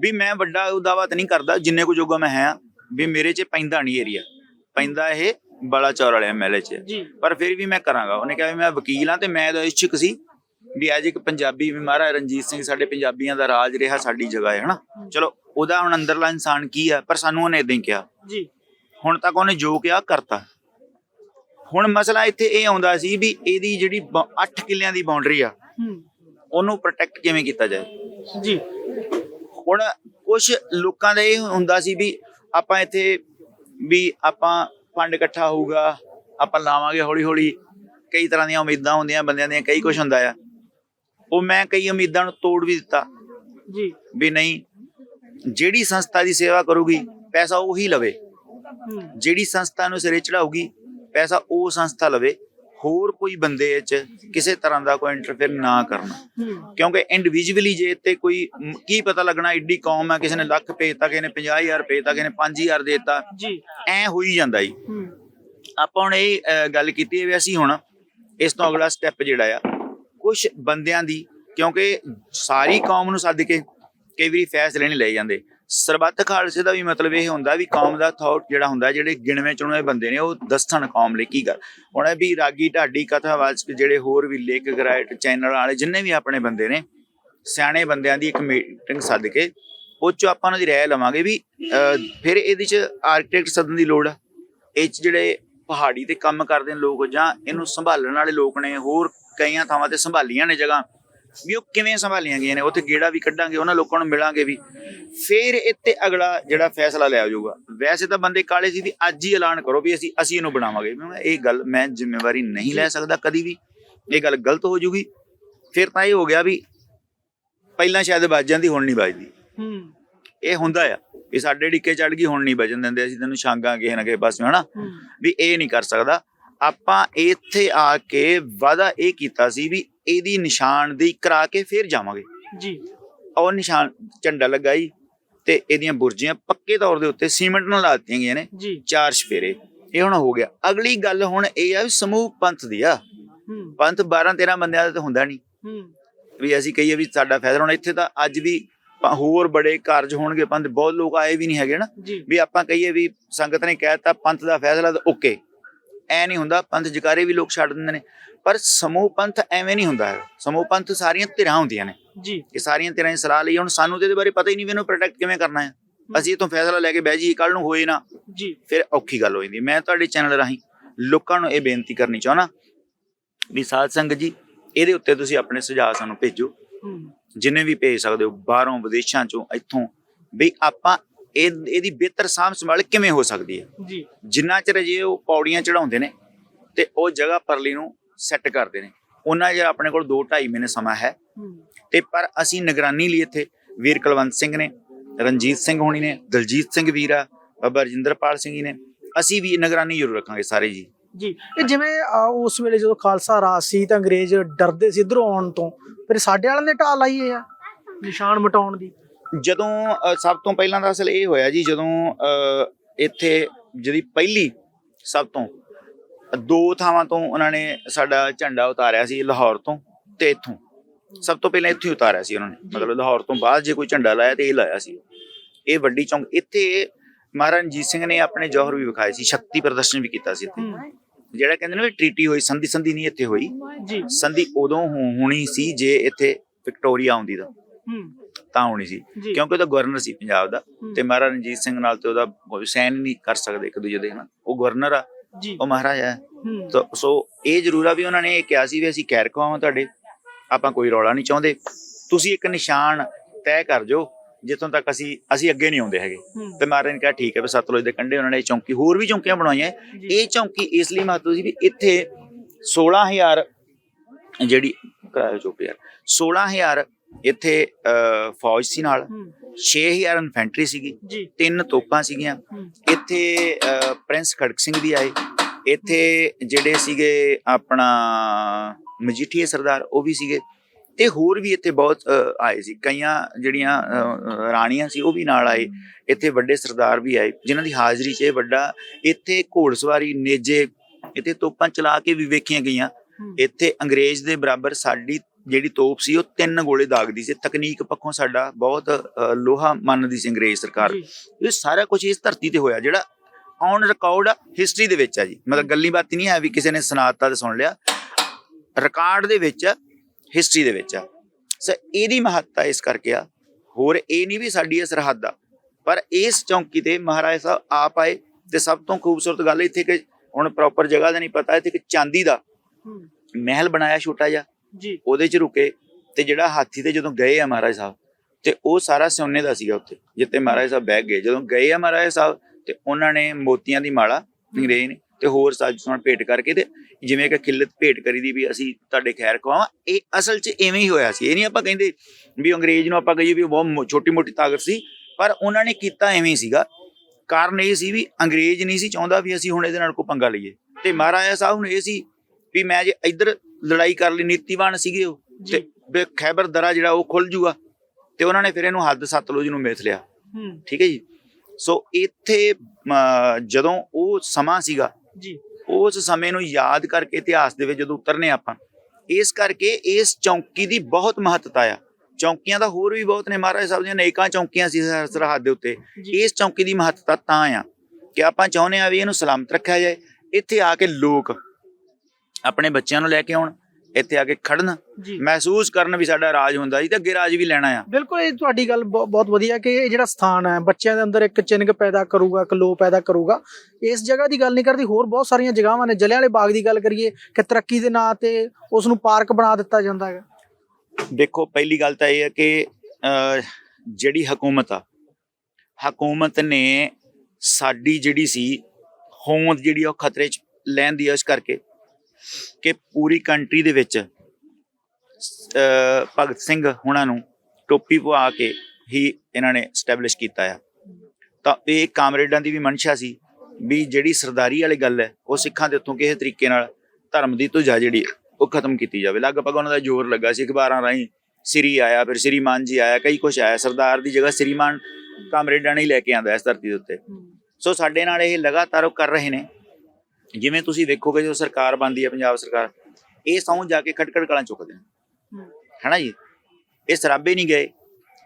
ਵੀ ਮੈਂ ਵੱਡਾ ਦਾਵਾ ਤਾਂ ਨਹੀਂ ਕਰਦਾ ਜਿੰਨੇ ਕੋ ਜੋਗਾ ਮੈਂ ਹੈ ਵੀ ਮੇਰੇ 'ਚ ਪੈਂਦਾ ਨਹੀਂ ਏਰੀਆ ਪੈਂਦਾ ਇਹ ਬਲਾਚੌਰ ਵਾਲੇ ਐਮਐਲਏ 'ਚ। ਪਰ ਫਿਰ ਵੀ ਮੈਂ ਕਰਾਂਗਾ। ਉਹਨੇ ਕਿਹਾ ਵੀ ਮੈਂ ਵਕੀਲ ਹਾਂ ਤੇ ਮੈਂ ਤਾਂ ਇੱਛੁਕ ਸੀ ਵੀ ਅੱਜ ਇੱਕ ਪੰਜਾਬੀ ਵੀ ਮਹਾਰਾਜ ਰਣਜੀਤ ਸਿੰਘ ਸਾਡੇ ਪੰਜਾਬੀਆਂ ਦਾ ਰਾਜ ਰਿਹਾ ਸਾਡੀ ਜਗ੍ਹਾ ਹੈ ਹਨਾ? ਚਲੋ ਉਹਦਾ ਹੁਣ ਅੰਦਰਲਾ ਇਨਸਾਨ ਕੀ ਆ? ਪਰ ਸਾਨੂੰ ਉਹਨੇ ਇਦਾਂ ਹੀ ਕਿਹਾ। ਜੀ। ਹੁਣ ਤੱਕ ਉਹਨੇ ਜੋ ਕਿਹਾ ਕਰਤਾ। ਹੁਣ ਮਸਲਾ ਇੱਥੇ ਇਹ ਆਉਂਦਾ ਸੀ ਵੀ ਇਹਦੀ ਜਿਹੜੀ 8 ਕਿੱਲਿਆਂ ਦੀ ਬਾਉਂਡਰੀ ਆ ਹੂੰ। ਉਹਨੂੰ ਪ੍ਰੋਟੈਕਟ ਕਿਵੇਂ ਕੀਤਾ ਜਾਏ? ਜੀ। ਹੁਣ ਕੁਝ ਲੋਕਾਂ ਦਾ ਇਹ ਹੁੰਦਾ ਸੀ ਵੀ ਆਪਾਂ ਇੱਥੇ ਵੀ ਆਪਾਂ ਫੰਡ ਇਕੱਠਾ ਹੋਊਗਾ ਆਪਾਂ ਲਾਵਾਂਗੇ ਹੌਲੀ ਹੌਲੀ। ਕਈ ਤਰ੍ਹਾਂ ਦੀਆਂ ਉਮੀਦਾਂ ਹੁੰਦੀਆਂ ਬੰਦਿਆਂ ਦੀਆਂ ਕਈ ਕੁਝ ਹੁੰਦਾ ਆ। ਉਹ ਮੈਂ ਕਈ ਉਮੀਦਾਂ ਨੂੰ ਤੋੜ ਵੀ ਦਿੱਤਾ। ਜੀ। ਵੀ ਨਹੀਂ ਜਿਹੜੀ ਸੰਸਥਾ ਦੀ ਸੇਵਾ ਕਰੂਗੀ ਪੈਸਾ ਉਹੀ ਲਵੇ। ਜਿਹੜੀ ਸੰਸਥਾ ਨੂੰ ਸਿਰੇ ਚੜਾਊਗੀ ਪੈਸਾ ਉਹ ਸੰਸਥਾ ਲਵੇ। ਹੋਰ ਕੋਈ ਬੰਦੇ ਵਿੱਚ ਕਿਸੇ ਤਰ੍ਹਾਂ ਦਾ ਕੋਈ ਇੰਟਰਫੇਅਰ ਨਾ ਕਰਨਾ। ਕਿਉਂਕਿ ਇੰਡੀਵਿਜੂਅਲੀ ਜੇ ਤੇ ਕੋਈ ਕੀ ਪਤਾ ਲੱਗਣਾ ਏਡੀ ਕੌਮ ਹੈ ਕਿਸੇ ਨੇ ਲੱਖ ਭੇਜਤਾ ਕਿਸੇ ਨੇ 50000 ਭੇਜਤਾ ਕਿਸੇ ਨੇ 5000 ਦੇਤਾ। ਜੀ। ਐ ਹੋਈ ਜਾਂਦਾ ਜੀ। ਆਪਾਂ ਹੁਣ ਇਹ ਗੱਲ ਕੀਤੀ ਹੈ ਵੀ ਅਸੀਂ ਹੁਣ ਇਸ ਤੋਂ ਅਗਲਾ ਸਟੈਪ ਜਿਹੜਾ ਆ ਕੁਝ ਬੰਦਿਆਂ ਦੀ ਕਿਉਂਕਿ ਸਾਰੀ ਕੌਮ ਨੂੰ ਸੱਦ ਕੇ ਕਈ ਵਾਰੀ ਫੈਸਲੇ ਨਹੀਂ ਲਏ ਜਾਂਦੇ। ਸਰਬੱਤ ਖਾਲਸੇ ਦਾ ਵੀ ਮਤਲਬ ਇਹ ਹੁੰਦਾ ਵੀ ਕੌਮ ਦਾ ਥਾਟ ਜਿਹੜਾ ਹੁੰਦਾ ਜਿਹੜੇ ਗਿਣਵੇਂ ਚੁਣਵੇਂ ਬੰਦੇ ਨੇ ਉਹ ਦੱਸਣ ਕੌਮ ਲਈ ਕੀ ਗੱਲ। ਹੁਣ ਇਹ ਵੀ ਰਾਗੀ ਢਾਡੀ ਕਥਾਵਾਚਕ ਜਿਹੜੇ ਹੋਰ ਵੀ ਲੇਖਕ ਰਾਈਟ ਚੈਨਲ ਵਾਲੇ ਜਿੰਨੇ ਵੀ ਆਪਣੇ ਬੰਦੇ ਨੇ ਸਿਆਣੇ ਬੰਦਿਆਂ ਦੀ ਇੱਕ ਮੀਟਿੰਗ ਸੱਦ ਕੇ ਉਹ ਚ ਆਪਾਂ ਉਹਨਾਂ ਦੀ ਰਾਏ ਲਵਾਂਗੇ ਵੀ ਫਿਰ ਇਹਦੇ ਚ ਆਰਕੀਟੈਕਟ ਸੱਦਣ ਦੀ ਲੋੜ ਆ। ਇਹ 'ਚ ਜਿਹੜੇ ਪਹਾੜੀ ਤੇ ਕੰਮ ਕਰਦੇ ਨੇ ਲੋਕ ਜਾਂ ਇਹਨੂੰ ਸੰਭਾਲਣ ਵਾਲੇ ਲੋਕ ਨੇ, ਹੋਰ ਕਈਆਂ ਥਾਵਾਂ ਤੇ ਸੰਭਾਲੀਆਂ ਨੇ ਜਗ੍ਹਾ, ਵੀ ਉਹ ਕਿਵੇਂ ਸੰਭਾਲੀਆਂ ਗਈਆਂ ਨੇ, ਉੱਥੇ ਗੇੜਾ ਵੀ ਕੱਢਾਂਗੇ, ਉਹਨਾਂ ਲੋਕਾਂ ਨੂੰ ਮਿਲਾਂਗੇ ਵੀ। ਫਿਰ ਇੱਥੇ ਅਗਲਾ ਜਿਹੜਾ ਫੈਸਲਾ ਲਿਆ ਜਾਊਗਾ, ਵੈਸੇ ਤਾਂ ਬੰਦੇ ਕਾਲੇ ਸੀ ਵੀ ਅੱਜ ਹੀ ਐਲਾਨ ਕਰੋ ਵੀ ਅਸੀਂ ਅਸੀਂ ਇਹਨੂੰ ਬਣਾਵਾਂਗੇ। ਇਹ ਗੱਲ ਮੈਂ ਜ਼ਿੰਮੇਵਾਰੀ ਨਹੀਂ ਲੈ ਸਕਦਾ ਕਦੀ ਵੀ। ਇਹ ਗੱਲ ਗਲਤ ਹੋ ਜੂਗੀ ਫਿਰ ਤਾਂ ਇਹ ਹੋ ਗਿਆ ਵੀ ਪਹਿਲਾਂ ਸ਼ਾਇਦ ਵੱਜ ਜਾਂਦੀ, ਹੁਣ ਨਹੀਂ ਵੱਜਦੀ। ਹੂੰ। ਇਹ ਹੁੰਦਾ ਆ। ਇਹ ਸਾਡੇ ਡਿੱਕੇ ਚੜ ਗਈ ਹੁਣ ਨਹੀਂ ਵਜਨ ਦਿੰਦੇ। ਅਸੀਂ ਤੈਨੂੰ ਛਾਂਗਾ ਕਿਸੇ ਨਾ ਕਿਸੇ ਪਾਸੇ ਹਨਾ? ਵੀ ਇਹ ਨਹੀਂ ਕਰ ਸਕਦਾ। ਆਪਾਂ ਇੱਥੇ ਆ ਕੇ ਵਾਦਾ ਇਹ ਕੀਤਾ ਸੀ ਵੀ ਇਹਦੀ ਨਿਸ਼ਾਨਦੇਹੀ ਕਰਾ ਕੇ ਫਿਰ ਜਾਵਾਂਗੇ। ਜੀ। ਉਹ ਨਿਸ਼ਾਨ ਝੰਡਾ ਲਗਾਈ ਤੇ ਇਹਦੀਆਂ ਬੁਰਜੀਆਂ ਪੱਕੇ ਤੌਰ ਦੇ ਉੱਤੇ ਸੀਮੈਂਟ ਨਾਲ ਲਾ ਦਿੱਤੀਆਂ ਗਈਆਂ ਨੇ। ਜੀ। ਚਾਰ ਸਫੇਰੇ। ਇਹ ਹੁਣ ਹੋ ਗਿਆ। ਅਗਲੀ ਗੱਲ ਹੁਣ ਇਹ ਆ ਵੀ ਸਮੂਹ ਪੰਥ ਦੀ ਆ। ਪੰਥ 12 13 ਬੰਦਿਆਂ ਦਾ ਤਾਂ ਹੁੰਦਾ ਨਹੀਂ। ਹੂੰ। ਵੀ ਅਸੀਂ ਕਹੀਏ ਵੀ ਸਾਡਾ ਫੈਸਲਾ ਹੁਣ ਇੱਥੇ ਤਾਂ ਅੱਜ ਵੀ ਹੋਰ ਬੜੇ ਕਾਰਜ ਹੋਣਗੇ ਪੰਥ ਬਹੁਤ ਲੋਕ ਆਏ ਵੀ ਨਹੀਂ ਹੈਗੇ ਨਾ। ਵੀ ਆਪਾਂ ਕਹੀਏ ਵੀ ਸੰਗਤ ਨੇ ਕਹਿਤਾ ਪੰਥ ਦਾ ਫੈਸਲਾ ਤਾਂ ਓਕੇ। ਐ ਨਹੀਂ ਹੁੰਦਾ ਪੰਥ ਜਕਾਰੇ ਵੀ ਲੋਕ ਛੱਡ ਦਿੰਦੇ ਨੇ। ਪਰ ਸਮੂਹ ਪੰਥ ਐਵੇਂ ਨਹੀਂ ਹੁੰਦਾ ਹੈ ਸਮੂਹ ਪੰਥ ਸਾਰੀਆਂ ਧਿਰਾਂ ਹੁੰਦੀਆਂ ਨੇ। ਜੀ। ਇਹ ਸਾਰੀਆਂ ਧਿਰਾਂ ਦੀ ਸਲਾਹ ਲਈ ਹੁਣ ਸਾਨੂੰ ਤੇ ਇਹਦੇ ਬਾਰੇ ਪਤਾ ਹੀ ਨਹੀਂ ਵੀ ਇਹਨੂੰ ਪ੍ਰੋਟੈਕਟ ਕਿਵੇਂ ਕਰਨਾ ਹੈ। ਅਸੀਂ ਇਹ ਤੋਂ ਫੈਸਲਾ ਲੈ ਕੇ ਬਹਿ ਜੀ ਕੱਲ ਨੂੰ ਹੋਏ ਨਾ। ਜੀ। ਫਿਰ ਔਖੀ ਗੱਲ ਹੋ ਜਾਂਦੀ ਮੈਂ ਤੁਹਾਡੇ ਚੈਨਲ ਰਾਹੀਂ ਲੋਕਾਂ ਨੂੰ ਇਹ ਬੇਨਤੀ ਕਰਨੀ ਚਾਹਣਾ ਵੀ ਸਾਧ ਸੰਗਤ ਜੀ ਇਹਦੇ ਉੱਤੇ ਤੁਸੀਂ ਆਪਣੇ ਸੁਝਾਅ ਸਾਨੂੰ ਭੇਜੋ। ਜਿੰਨੇ ਵੀ ਭੇਜ ਸਕਦੇ ਹੋ ਬਾਹਰੋਂ ਵਿਦੇਸ਼ਾਂ ਚੋਂ ਇੱਥੋਂ ਵੀ ਆਪਾਂ ਇਹ ਇਹਦੀ ਬਿਹਤਰ ਸਾਂਭ ਸੰਭਾਲ ਕਿਵੇਂ ਹੋ ਸਕਦੀ ਹੈ? ਜੀ। ਜਿੰਨਾ ਚਿਰ ਜੇ ਉਹ ਪੌੜੀਆਂ ਚੜਾਉਂਦੇ ਨੇ ਤੇ ਉਹ ਜਗ੍ਹਾ ਪਰਲੀ ਨੂੰ ਸੈੱਟ ਕਰਦੇ ਨੇ। ਉਹਨਾਂ ਜਿਹੜਾ ਆਪਣੇ ਕੋਲ 2 2.5 ਮਹੀਨੇ ਸਮਾਂ ਹੈ। ਤੇ ਪਰ ਅਸੀਂ ਨਿਗਰਾਨੀ ਲਈ ਇੱਥੇ ਵੀਰ ਕੁਲਵੰਤ ਸਿੰਘ ਨੇ ਰਣਜੀਤ ਸਿੰਘ ਹੋਣੀ ਨੇ ਦਲਜੀਤ ਸਿੰਘ ਵੀਰ ਬਾਬਾ ਰਜਿੰਦਰਪਾਲ ਸਿੰਘ ਜੀ ਨੇ ਅਸੀਂ ਵੀ ਨਿਗਰਾਨੀ ਜ਼ਰੂਰ ਰੱਖਾਂਗੇ ਸਾਰੇ ਜੀ। ਜੀ। ਇਹ ਜਿਵੇਂ ਉਸ ਵੇਲੇ ਜਦੋਂ ਖਾਲਸਾ ਰਾਜ ਸੀ ਤਾਂ ਅੰਗਰੇਜ਼ ਡਰਦੇ ਸੀ ਇਧਰੋਂ ਆਉਣ ਤੋਂ। ਫਿਰ ਸਾਡੇ ਵਾਲਿਆਂ ਨੇ ਢਾਲ ਲਾਈ ਆ ਨਿਸ਼ਾਨ ਮਿਟਾਉਣ ਦੀ। ਜਦੋਂ ਅ, ਸਭ ਤੋਂ ਪਹਿਲਾਂ ਤਾਂ ਅਸਲ ਇਹ ਹੋਇਆ ਜੀ ਜਦੋਂ ਅ, ਇੱਥੇ ਜਿਹੜੀ ਪਹਿਲੀ ਸਭ ਤੋਂ ਦੋ ਥਾਵਾਂ ਤੋਂ ਉਹਨਾਂ ਨੇ ਸਾਡਾ ਝੰਡਾ ਉਤਾਰਿਆ ਸੀ ਲਾਹੌਰ ਤੋਂ ਤੇ ਇੱਥੋਂ। ਸਭ ਤੋਂ ਪਹਿਲਾਂ ਇੱਥੇ ਹੀ ਉਤਾਰਿਆ ਸੀ ਉਹਨਾਂ ਨੇ। ਮਤਲਬ ਲਾਹੌਰ ਤੋਂ ਬਾਅਦ ਜੇ ਕੋਈ ਝੰਡਾ ਲਾਇਆ ਤੇ ਇਹ ਲਾਇਆ ਸੀ। ਇਹ ਵੱਡੀ ਚੌਂਕ ਇੱਥੇ ਮਹਾਰਾਜਾ ਰਣਜੀਤ ਸਿੰਘ ਨੇ ਆਪਣੇ ਜੌਹਰ ਵੀ ਵਿਖਾਏ ਸੀ ਸ਼ਕਤੀ ਪ੍ਰਦਰਸ਼ਨ ਵੀ ਕੀਤਾ ਸੀ ਇੱਥੇ। ਹੂੰ। ਜਿਹੜਾ ਕਹਿੰਦੇ ਨੇ ਵੀ ਟ੍ਰੀਟੀ ਹੋਈ ਸੰਧੀ ਸੰਧੀ ਨਹੀਂ ਇੱਥੇ ਹੋਈ। ਜੀ। ਸੰਧੀ ਉਦੋਂ ਹੋ- ਹੋਣੀ ਸੀ ਜੇ ਇੱਥੇ ਵਿਕਟੋਰੀਆ ਆਉਂਦੀ ਤਾਂ। ਹੂੰ। ਤਾਂ ਹੋਣੀ ਸੀ। ਜੀ। ਕਿਉਂਕਿ ਉਹਦਾ ਗਵਰਨਰ ਸੀ ਪੰਜਾਬ ਦਾ। ਤੇ ਮਹਾਰਾਜਾ ਰਣਜੀਤ ਸਿੰਘ ਨਾਲ ਤੇ ਉਹਦਾ ਸੈਨ ਨਹੀਂ ਕਰ ਸਕਦੇ ਇੱਕ ਦੂਜੇ ਦੇ ਹਨਾ। ਉਹ ਗਵਰਨਰ ਆ ਜੀ। ਉਹ ਮਹਾਰਾਜਾ ਹੈ। ਹੂੰ। ਤਾਂ ਸੋ ਇਹ ਜ਼ਰੂਰ ਆ ਵੀ ਉਹਨਾਂ ਨੇ ਇਹ ਕਿਹਾ ਸੀ ਵੀ ਅਸੀਂ ਖੈਰ ਖਵਾਵਾਂ ਤੁਹਾਡੇ। ਆਪਾਂ ਕੋਈ ਰੌਲਾ ਨਹੀਂ ਚਾਹੁੰਦੇ। ਤੁਸੀਂ ਇੱਕ ਨਿਸ਼ਾਨ ਤੈਅ ਕਰ ਜੋ। ਜਿੱਥੋਂ ਤੱਕ ਅਸੀਂ ਅਸੀਂ ਅੱਗੇ ਨਹੀਂ ਆਉਂਦੇ ਹੈਗੇ। ਤੇ ਮਹਾਰਾਜ ਨੇ ਕਿਹਾ ਠੀਕ ਹੈ ਵੀ ਸਤਲੁਜ ਦੇ ਕੰਢੇ ਉਹਨਾਂ ਨੇ ਚੌਂਕੀ ਹੋਰ ਵੀ ਚੌਂਕੀਆਂ। ਜੀ। ਇਹ ਚੌਂਕੀ ਇਸ ਲਈ ਮਹੱਤਵ ਸੀ ਵੀ ਇੱਥੇ 16000 ਜਿਹੜੀ ਕਰਾਇਆ ਚੁੱਪ ਯਾਰ। 16000 ਇੱਥੇ ਫੌਜ ਸੀ ਨਾਲ ਹੂੰ। 6000 ਇਨਫੈਂਟਰੀ ਸੀਗੀ ਤਿੰਨ ਤੋਪਾਂ ਸੀਗੀਆਂ। ਇੱਥੇ ਪ੍ਰਿੰਸ ਖੜਕ ਸਿੰਘ ਵੀ ਆਏ। ਇੱਥੇ ਜਿਹੜੇ ਸੀਗੇ ਆਪਣਾ ਮਜੀਠੀਏ ਸਰਦਾਰ ਉਹ ਵੀ ਸੀਗੇ। ਤੇ ਹੋਰ ਵੀ ਇੱਥੇ ਬਹੁਤ ਆਏ ਸੀ। ਕਈਆਂ ਜਿਹੜੀਆਂ ਰਾਣੀਆਂ ਸੀ ਉਹ ਵੀ ਨਾਲ ਆਏ। ਇੱਥੇ ਵੱਡੇ ਸਰਦਾਰ ਵੀ ਆਏ ਜਿਨ੍ਹਾਂ ਦੀ ਹਾਜ਼ਰੀ 'ਚ ਇਹ ਵੱਡਾ ਇੱਥੇ ਘੋੜਸਵਾਰੀ ਨੇਜੇ ਇੱਥੇ ਤੋਪਾਂ ਚਲਾ ਕੇ ਵੀ ਵੇਖੀਆਂ ਗਈਆਂ। ਇੱਥੇ ਅੰਗਰੇਜ਼ ਦੇ ਬਰਾਬਰ ਸਾਡੀ ਜਿਹੜੀ ਤੋਪ ਸੀ ਉਹ ਤਿੰਨ ਗੋਲੇ ਦਾਗਦੀ ਸੀ। ਤਕਨੀਕ ਪੱਖੋਂ ਸਾਡਾ ਬਹੁਤ ਲੋਹਾ ਮੰਨਦੀ ਸੀ ਅੰਗਰੇਜ਼ ਸਰਕਾਰ। ਇਹ ਸਾਰਾ ਕੁਝ ਇਸ ਧਰਤੀ ਤੇ ਹੋਇਆ ਜਿਹੜਾ ਔਨ ਰਿਕਾਰਡ ਹਿਸਟਰੀ ਦੇ ਵਿੱਚ ਆ ਜੀ। ਮਤਲਬ ਗੱਲੀ ਬਾਤੀ ਨਹੀਂ ਹੈ ਵੀ ਕਿਸੇ ਨੇ ਸੁਣਾਤਾ ਤੇ ਸੁਣ ਲਿਆ। ਰਿਕਾਰਡ ਦੇ ਵਿੱਚ ਹਿਸਟਰੀ ਦੇ ਵਿੱਚ ਆ। ਸੋ ਇਹਦੀ ਮਹੱਤਤਾ ਇਸ ਕਰਕੇ ਆ। ਹੋਰ ਇਹ ਨਹੀਂ ਵੀ ਸਾਡੀ ਇਹ ਸਰਹੱਦ ਆ ਪਰ ਇਸ ਚੌਂਕੀ ਤੇ ਮਹਾਰਾਜ ਸਾਹਿਬ ਆਪ ਆਏ ਤੇ ਸਭ ਤੋਂ ਖੂਬਸੂਰਤ ਗੱਲ ਇੱਥੇ ਕਿ ਹੁਣ ਪ੍ਰੋਪਰ ਜਗ੍ਹਾ ਦਾ ਨਹੀਂ ਪਤਾ ਇੱਥੇ ਕਿ ਚਾਂਦੀ ਦਾ ਮਹਿਲ ਬਣਾਇਆ ਛੋਟਾ ਜਿਹਾ। ਜੀ। ਉਹਦੇ 'ਚ ਰੁਕੇ ਤੇ ਜਿਹੜਾ ਹਾਥੀ ਤੇ ਜਦੋਂ ਗਏ ਆ ਮਹਾਰਾਜ ਸਾਹਿਬ ਤੇ ਉਹ ਸਾਰਾ ਸੋਨੇ ਦਾ ਸੀਗਾ ਉੱਥੇ ਜਿੱਤੇ ਮਹਾਰਾਜ ਸਾਹਿਬ ਬਹਿ ਗਏ। ਜਦੋਂ ਗਏ ਆ ਮਹਾਰਾਜ ਸਾਹਿਬ ਤੇ ਉਹਨਾਂ ਨੇ ਮੋਤੀਆਂ ਦੀ ਮਾਲਾ ਅੰਗਰੇਜ਼ ਨੇ। ਤੇ ਹੋਰ ਸਾਜ ਸਮਾਨ ਭੇਟ ਕਰਕੇ ਤੇ ਜਿਵੇਂ ਕਿ ਕਿੱਲਤ ਭੇਟ ਕਰੀ ਦੀ ਵੀ ਅਸੀਂ ਤੁਹਾਡੇ ਖੈਰ ਖਵਾਵਾਂ ਇਹ ਅਸਲ 'ਚ ਐਵੇਂ ਹੀ ਹੋਇਆ ਸੀ। ਇਹ ਨਹੀਂ ਆਪਾਂ ਕਹਿੰਦੇ ਵੀ ਅੰਗਰੇਜ਼ ਨੂੰ ਆਪਾਂ ਕਹੀਏ ਵੀ ਬਹੁਤ ਛੋਟੀ ਮੋਟੀ ਤਾਕਤ ਸੀ ਪਰ ਉਹਨਾਂ ਨੇ ਕੀਤਾ ਐਵੇਂ ਸੀਗਾ। ਕਾਰਨ ਇਹ ਸੀ ਵੀ ਅੰਗਰੇਜ਼ ਨਹੀਂ ਸੀ ਚਾਹੁੰਦਾ ਵੀ ਅਸੀਂ ਹੁਣ ਇਹਦੇ ਨਾਲ ਕੋਈ ਪੰਗਾ ਲਈਏ। ਤੇ ਮਹਾਰਾਜਾ ਸਾਹਿਬ ਨੂੰ ਇਹ ਸੀ ਵੀ ਮੈਂ ਜੇ ਇੱਧਰ ਲੜਾਈ ਕਰ ਲਈ ਨੀਤੀਵਾਨ ਸੀਗੇ ਉਹ ਤੇ ਖੈਬਰ ਦਰਾ ਜਿਹੜਾ ਉਹ ਖੁੱਲ ਜੂਗਾ ਤੇ ਉਹਨਾਂ ਨੇ ਫਿਰ ਇਹਨੂੰ ਹੱਦ ਸਤਲੁਜ ਨੂੰ ਮਿਥ ਲਿਆ। ਠੀਕ ਹੈ ਜੀ? ਸੋ ਇੱਥੇ ਜਦੋਂ ਉਹ ਸਮਾਂ ਸੀਗਾ ਜੀ। ਉਸ ਸਮੇਂ ਨੂੰ ਯਾਦ ਕਰਕੇ ਇਤਿਹਾਸ ਦੇ ਵਿੱਚ ਜਦੋਂ ਉਤਰਨੇ ਆਪਾਂ ਇਸ ਕਰਕੇ ਇਸ ਚੌਂਕੀ ਦੀ ਬਹੁਤ ਮਹੱਤਤਾ ਆ। ਚੌਂਕੀਆਂ ਦਾ ਹੋਰ ਵੀ ਬਹੁਤ ਨੇ ਮਹਾਰਾਜ ਸਾਹਿਬ ਦੀਆਂ ਅਨੇਕਾਂ ਚੌਂਕੀਆਂ ਸੀ ਸਰ- ਸਰਹੱਦ ਦੇ ਉੱਤੇ। ਇਸ ਚੌਂਕੀ ਦੀ ਮਹੱਤਤਾ ਤਾਂ ਆ ਕਿ ਆਪਾਂ ਚਾਹੁੰਦੇ ਆ ਵੀ ਇਹਨੂੰ ਸਲਾਮਤ ਰੱਖਿਆ ਜਾਏ। ਇੱਥੇ ਆ ਕੇ ਲੋਕ ਆਪਣੇ ਬੱਚਿਆਂ ਨੂੰ ਲੈ ਕੇ ਆਉਣ ਇੱਥੇ ਆ ਕੇ ਖੜਨ ਜੀ। ਮਹਿਸੂਸ ਕਰਨ ਵੀ ਸਾਡਾ ਰਾਜ ਹੁੰਦਾ ਜੀ ਤੇ ਅੱਗੇ ਰਾਜ ਵੀ ਲੈਣਾ ਆ। ਬਿਲਕੁਲ ਇਹ ਤੁਹਾਡੀ ਗੱਲ ਬਹੁ- ਬਹੁਤ ਵਧੀਆ ਕਿ ਇਹ ਜਿਹੜਾ ਸਥਾਨ ਹੈ ਬੱਚਿਆਂ ਦੇ ਅੰਦਰ ਇੱਕ ਚਿੰਨ੍ਹ ਪੈਦਾ ਕਰੂਗਾ ਇੱਕ ਲੋ ਪੈਦਾ ਕਰੂਗਾ। ਇਸ ਜਗ੍ਹਾ ਦੀ ਗੱਲ ਨਹੀਂ ਕਰਦੀ ਹੋਰ ਬਹੁਤ ਸਾਰੀਆਂ ਜਗ੍ਹਾਵਾਂ ਨੇ। ਜਲਿਆਂ ਵਾਲੇ ਬਾਗ ਦੀ ਗੱਲ ਕਰੀਏ ਕਿ ਤਰੱਕੀ ਦੇ ਨਾਂ ਤੇ ਉਸ ਨੂੰ ਪਾਰਕ ਬਣਾ ਦਿੱਤਾ ਜਾਂਦਾ ਹੈਗਾ। ਦੇਖੋ ਪਹਿਲੀ ਗੱਲ ਤਾਂ ਇਹ ਹੈ ਕਿ ਅਹ, ਜਿਹੜੀ ਹਕੂਮਤ ਆ ਹਕੂਮਤ ਨੇ ਸਾਡੀ ਜਿਹੜੀ ਸੀ ਹੋਂਦ ਜਿਹੜੀ ਆ ਉਹ ਖਤਰੇ 'ਚ ਲੈਣ ਦੀ ਇਸ ਕਰਕੇ। ਕਿ ਪੂਰੀ ਕੰਟਰੀ ਦੇ ਵਿੱਚ ਭਗਤ ਸਿੰਘ ਹੁਣਾਂ ਨੂੰ ਟੋਪੀ ਪਵਾ ਕੇ ਹੀ ਇਹਨਾਂ ਨੇ ਸਟੈਬਲਿਸ਼ ਕੀਤਾ ਆ। ਤਾਂ ਇਹ ਕਾਮਰੇਡਾਂ ਦੀ ਵੀ ਮਨਸ਼ਾ ਸੀ ਵੀ ਜਿਹੜੀ ਸਰਦਾਰੀ ਵਾਲੀ ਗੱਲ ਹੈ ਉਹ ਸਿੱਖਾਂ ਦੇ ਉੱਤੋਂ ਕਿਸੇ ਤਰੀਕੇ ਨਾਲ ਧਰਮ ਦੀ ਤੁਝਾ ਜਿਹੜੀ ਉਹ ਖਤਮ ਕੀਤੀ ਜਾਵੇ। ਲਗਭਗ ਉਹਨਾਂ ਦਾ ਜ਼ੋਰ ਲੱਗਾ ਸੀ ਅਖਬਾਰਾਂ ਰਾਹੀਂ ਸ੍ਰੀ ਆਇਆ ਫਿਰ ਸ੍ਰੀਮਾਨ ਜੀ ਆਇਆ ਕਈ ਕੁਛ ਆਇਆ। ਸਰਦਾਰ ਦੀ ਜਗ੍ਹਾ ਸ੍ਰੀਮਾਨ ਕਾਮਰੇਡਾਂ ਨੇ ਲੈ ਕੇ ਆਂਦਾ ਇਸ ਧਰਤੀ ਦੇ ਉੱਤੇ। ਸੋ ਸਾਡੇ ਨਾਲ ਇਹ ਲਗਾਤਾਰ ਉਹ ਕਰ ਰਹੇ ਨੇ। ਜਿਵੇਂ ਤੁਸੀਂ ਵੇਖੋਗੇ ਜੋ ਸਰਕਾਰ ਬਣਦੀ ਹੈ ਪੰਜਾਬ ਸਰਕਾਰ ਇਹ ਸਹੁੰ ਜਾ ਕੇ ਖਟਖੜ ਕਲਾਂ ਚੁੱਕਦੇ ਨੇ। ਹੈਨਾ ਜੀ? ਇਹ ਸਰਾਬੇ ਨਹੀਂ ਗਏ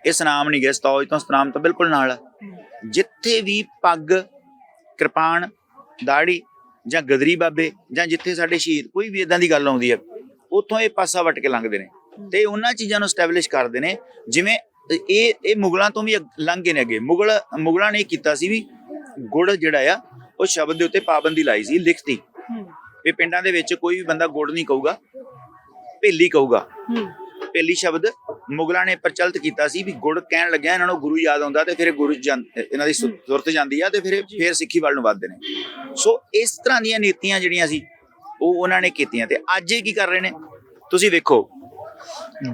ਇਹ ਸਨਾਮ ਨਹੀਂ ਗਏ ਸਤੌਜ ਤੋਂ ਸਤਨਾਮ ਤਾਂ ਬਿਲਕੁਲ ਨਾਲ ਜਿੱਥੇ ਵੀ ਪੱਗ ਕਿਰਪਾਨ ਦਾੜੀ ਜਾਂ ਗਦਰੀ ਬਾਬੇ ਜਾਂ ਜਿੱਥੇ ਸਾਡੇ ਸ਼ਹੀਦ ਕੋਈ ਵੀ ਇਦਾਂ ਦੀ ਗੱਲ ਆਉਂਦੀ ਹੈ ਉੱਥੋਂ ਇਹ ਪਾਸਾ ਵਟ ਕੇ ਲੰਘਦੇ ਨੇ। ਤੇ ਉਹਨਾਂ ਚੀਜ਼ਾਂ ਨੂੰ ਸਟੈਬਲਿਸ਼ ਕਰਦੇ ਨੇ ਜਿਵੇਂ ਇਹ ਇਹ ਮੁਗਲਾਂ ਤੋਂ ਵੀ ਲੰਘ ਨੇ ਅੱਗੇ। ਮੁਗਲ ਮੁਗਲਾਂ ਨੇ ਕੀਤਾ ਸੀ ਵੀ ਗੁੜ ਜਿਹੜਾ ਆ ਉਹ ਸ਼ਬਦ ਦੇ ਉੱਤੇ ਪਾਬੰਦੀ ਲਾਈ ਸੀ ਲਿਖਤੀ। ਵੀ ਪਿੰਡਾਂ ਦੇ ਵਿੱਚ ਕੋਈ ਵੀ ਬੰਦਾ ਗੁੜ ਨਹੀਂ ਕਹੂਗਾ ਭੇਲੀ ਕਹੂਗਾ। ਪਹਿਲੀ ਸ਼ਬਦ ਮੁਗਲਾਂ ਨੇ ਪ੍ਰਚਲਿਤ ਕੀਤਾ ਸੀ ਵੀ ਗੁੜ ਕਹਿਣ ਲੱਗਿਆ ਇਹਨਾਂ ਨੂੰ ਗੁਰੂ ਯਾਦ ਆਉਂਦਾ ਤੇ ਫਿਰ ਗੁਰੂ ਇਹਨਾਂ ਦੀ ਸੁਰਤ ਜਾਂਦੀ ਆ ਤੇ ਫਿਰ ਫਿਰ ਸਿੱਖੀ ਵੱਲ ਨੂੰ ਵੱਧਦੇ ਨੇ। ਸੋ ਇਸ ਤਰ੍ਹਾਂ ਦੀਆਂ ਨੀਤੀਆਂ ਜਿਹੜੀਆਂ ਸੀ ਉਹ ਉਹਨਾਂ ਨੇ ਕੀਤੀਆਂ ਤੇ ਅੱਜ ਇਹ ਕੀ ਕਰ ਰਹੇ ਨੇ? ਤੁਸੀਂ ਵੇਖੋ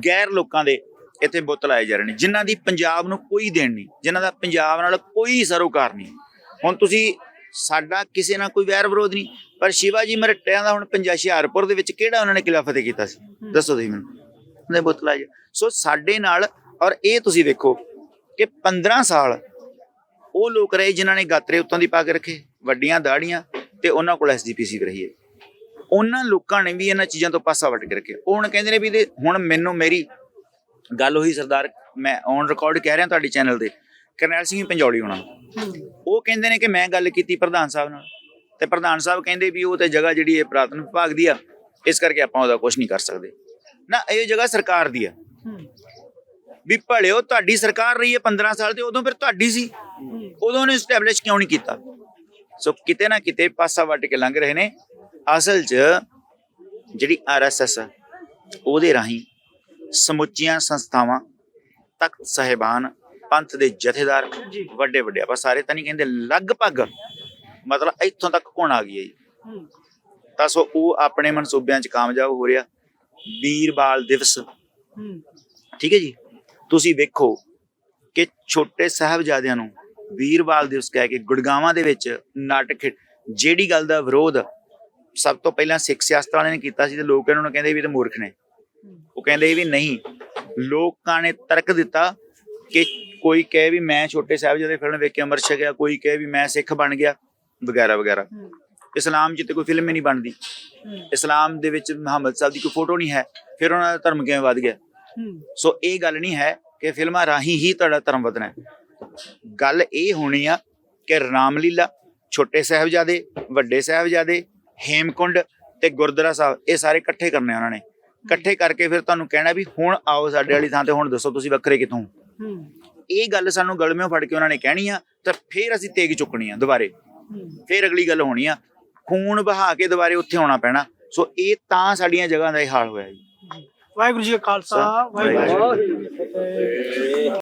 ਗੈਰ ਲੋਕਾਂ ਦੇ ਇੱਥੇ ਬੁੱਤ ਲਾਏ ਜਾ ਰਹੇ ਨੇ ਜਿਨ੍ਹਾਂ ਦੀ ਪੰਜਾਬ ਨੂੰ ਕੋਈ ਦੇਣ ਨਹੀਂ ਜਿਨ੍ਹਾਂ ਦਾ ਪੰਜਾਬ ਨਾਲ ਕੋਈ ਸਰੋਕਾਰ ਨਹੀਂ। ਹੁਣ ਤੁਸੀਂ ਸਾਡਾ ਕਿਸੇ ਨਾਲ ਕੋਈ ਵੈਰ ਵਿਰੋਧ ਨਹੀਂ। ਪਰ ਸ਼ਿਵਾਜੀ ਮਰਟਿਆਂ ਦਾ ਹੁਣ ਪੰਜਾਬ ਹੁਸ਼ਿਆਰਪੁਰ ਦੇ ਵਿੱਚ ਕਿਹੜਾ ਉਹਨਾਂ ਨੇ ਕਿਲਾ ਫਤਿਹ ਕੀਤਾ ਸੀ? ਦੱਸੋ ਤੁਸੀਂ ਮੈਨੂੰ। ਉਹਦੇ ਬੁੱਤ ਲਾਏ ਜਾ- ਸੋ ਸਾਡੇ ਨਾਲ ਔਰ ਇਹ ਤੁਸੀਂ ਵੇਖੋ ਕਿ 15 ਸਾਲ ਉਹ ਲੋਕ ਰਹੇ ਜਿਨ੍ਹਾਂ ਨੇ ਗਾਤਰੇ ਉੱਤੋਂ ਦੀ ਪਾ ਕੇ ਰੱਖੇ ਵੱਡੀਆਂ ਦਾੜੀਆਂ ਤੇ ਉਹਨਾਂ ਕੋਲ ਐਸਜੀਪੀਸੀ ਰਹੀ ਹੈ। ਉਹਨਾਂ ਲੋਕਾਂ ਨੇ ਵੀ ਇਹਨਾਂ ਚੀਜ਼ਾਂ ਤੋਂ ਪਾਸਾ ਵੱਟ ਕੇ ਰੱਖਿਆ। ਉਹ ਹੁਣ ਕਹਿੰਦੇ ਨੇ ਵੀ ਹੁਣ ਮੈਨੂੰ ਮੇਰੀ ਗੱਲ ਹੋਈ ਸਰਦਾਰ ਮੈਂ ਔਨ ਰਿਕਾਰਡ ਕਹਿ ਰਿਹਾ ਤੁਹਾਡੇ ਚੈਨਲ ਤੇ ਕਰਨੈਲ ਸਿੰਘ ਪੰਜੌੜੀ ਹੋਣਾ। ਉਹ ਕਹਿੰਦੇ ਨੇ ਕਿ ਮੈਂ ਗੱਲ ਕੀਤੀ ਪ੍ਰਧਾਨ ਸਾਹਿਬ ਨਾਲ। ਤੇ ਪ੍ਰਧਾਨ ਸਾਹਿਬ ਕਹਿੰਦੇ ਵੀ ਉਹ ਤੇ ਜਗ੍ਹਾ ਜਿਹੜੀ ਹੈ ਪੁਰਾਤਨ ਵਿਭਾਗ ਦੀ ਆ ਇਸ ਕਰਕੇ ਆਪਾਂ ਉਹਦਾ ਕੁਝ ਨਹੀਂ ਕਰ ਸਕਦੇ। ਨਾ ਇਹ ਜਗ੍ਹਾ ਸਰਕਾਰ ਦੀ ਆ। ਵੀ ਭਲਿਓ ਤੁਹਾਡੀ ਸਰਕਾਰ ਰਹੀ ਹੈ 15 ਸਾਲ ਤੇ ਉਦੋਂ ਫਿਰ ਤੁਹਾਡੀ ਸੀ। ਉਦੋਂ ਉਹਨੇ ਸਟੈਬਲਿਸ਼ ਕਿਉਂ ਨਹੀਂ ਕੀਤਾ? ਸੋ ਕਿਤੇ ਨਾ ਕਿਤੇ ਪਾਸਾ ਵੱਟ ਕੇ ਲੰਘ ਰਹੇ ਨੇ। ਅਸਲ 'ਚ ਜਿਹੜੀ ਆਰਐਸਐਸ ਉਹਦੇ ਰਾਹੀਂ ਸਮੁੱਚੀਆਂ ਸੰਸਥਾਵਾਂ ਤਖਤ ਸਾਹਿਬਾਨ ਪੰਥ ਦੇ ਜਥੇਦਾਰ। ਵੱਡੇ ਵੱਡੇ ਆਪਾਂ ਸਾਰੇ ਤਾਂ ਨਹੀਂ ਕਹਿੰਦੇ ਲਗਭਗ ਮਤਲਬ ਇੱਥੋਂ ਤੱਕ ਕੌਣ ਆ ਗਈ ਹੈ ਜੀ। ਤਾਂ ਸੋ ਉਹ ਆਪਣੇ ਮਨਸੂਬਿਆਂ 'ਚ ਕਾਮਯਾਬ ਹੋ ਰਿਹਾ। ਵੀਰ ਬਾਲ ਦਿਵਸ। ਠੀਕ ਹੈ ਜੀ? ਤੁਸੀਂ ਵੇਖੋ ਕਿ ਛੋਟੇ ਸਾਹਿਬਜ਼ਾਦਿਆਂ ਨੂੰ ਵੀਰ ਬਾਲ ਦਿਵਸ ਕਹਿ ਕੇ ਗੁੜਗਾਵਾਂ ਦੇ ਵਿੱਚ ਨਾਟਕ ਜਿਹੜੀ ਗੱਲ ਦਾ ਵਿਰੋਧ ਸਭ ਤੋਂ ਪਹਿਲਾਂ ਸਿੱਖ ਸਿਆਸਤ ਵਾਲਿਆਂ ਨੇ ਕੀਤਾ ਸੀ ਤੇ ਲੋਕ ਇਹਨਾਂ ਨੂੰ ਕਹਿੰਦੇ ਵੀ ਇਹ ਤਾਂ ਮੂਰਖ ਨੇ। ਉਹ ਕਹਿੰਦੇ ਵੀ ਨਹੀਂ ਲੋਕਾਂ ਨੇ ਤਰਕ ਦਿੱਤਾ ਕਿ ਕੋਈ ਕਹੇ ਵੀ ਮੈਂ ਛੋਟੇ ਸਾਹਿਬਜ਼ਾਦੇ ਫਿਲਮ ਵੇਖ ਕੇ ਅਮਰ ਛਕਿਆ ਕੋਈ ਕਹੇ ਵੀ ਮੈਂ ਸਿੱਖ ਬਣ ਗਿਆ ਵਗੈਰਾ ਵਗੈਰਾ। ਇਸਲਾਮ 'ਚ ਤੇ ਕੋਈ ਫਿਲਮ ਹੀ ਨਹੀਂ ਬਣਦੀ। ਇਸਲਾਮ ਦੇ ਵਿੱਚ ਮੁਹੰਮਦ ਸਾਹਿਬ ਦੀ ਕੋਈ ਫੋਟੋ ਨਹੀਂ ਹੈ ਫਿਰ ਉਹਨਾਂ ਦਾ ਧਰਮ ਕਿਵੇਂ ਵੱਧ ਗਿਆ? ਸੋ ਇਹ ਗੱਲ ਨਹੀਂ ਹੈ ਕਿ ਫਿਲਮਾਂ ਰਾਹੀਂ ਹੀ ਤੁਹਾਡਾ ਧਰਮ ਵਧਣਾ ਹੈ। ਗੱਲ ਇਹ ਹੋਣੀ ਆ ਕਿ ਰਾਮਲੀਲਾ ਛੋਟੇ ਸਾਹਿਬਜ਼ਾਦੇ ਵੱਡੇ ਸਾਹਿਬਜ਼ਾਦੇ ਹੇਮਕੁੰਡ ਤੇ ਗੁਰਦੁਆਰਾ ਸਾਹਿਬ ਇਹ ਸਾਰੇ ਇਕੱਠੇ ਕਰਨੇ ਉਹਨਾਂ ਨੇ। ਇਕੱਠੇ ਕਰਕੇ ਫਿਰ ਤੁਹਾਨੂੰ ਕਹਿਣਾ ਵੀ ਹੁਣ ਆਓ ਸਾਡੇ ਵਾਲੀ ਥਾਂ ਤੇ ਹੁਣ ਦੱਸੋ ਤੁਸੀਂ ਵੱਖਰੇ ਕਿੱਥੋਂ ਇਹ ਗੱਲ ਸਾਨੂੰ ਗਲਮਿਓਂ ਫੜ ਕੇ ਉਹਨਾਂ ਨੇ ਕਹਿਣੀ ਆ ਤਾਂ ਫਿਰ ਅਸੀਂ ਤੇਗ ਚੁੱਕਣੀ ਆ ਦੁਬਾਰੇ। ਫਿਰ ਅਗਲੀ ਗੱਲ ਹੋਣੀ ਆ ਖੂਨ ਬਹਾ ਕੇ ਦੁਬਾਰੇ ਉੱਥੇ ਆਉਣਾ ਪੈਣਾ। ਸੋ ਇਹ ਤਾਂ ਸਾਡੀਆਂ ਜਗ੍ਹਾ ਦਾ ਇਹ ਹਾਲ ਹੋਇਆ ਜੀ। ਵਾਹਿਗੁਰੂ ਜੀ ਕਾ ਖਾਲਸਾ ਵਾਹਿਗੁਰੂ ਜੀ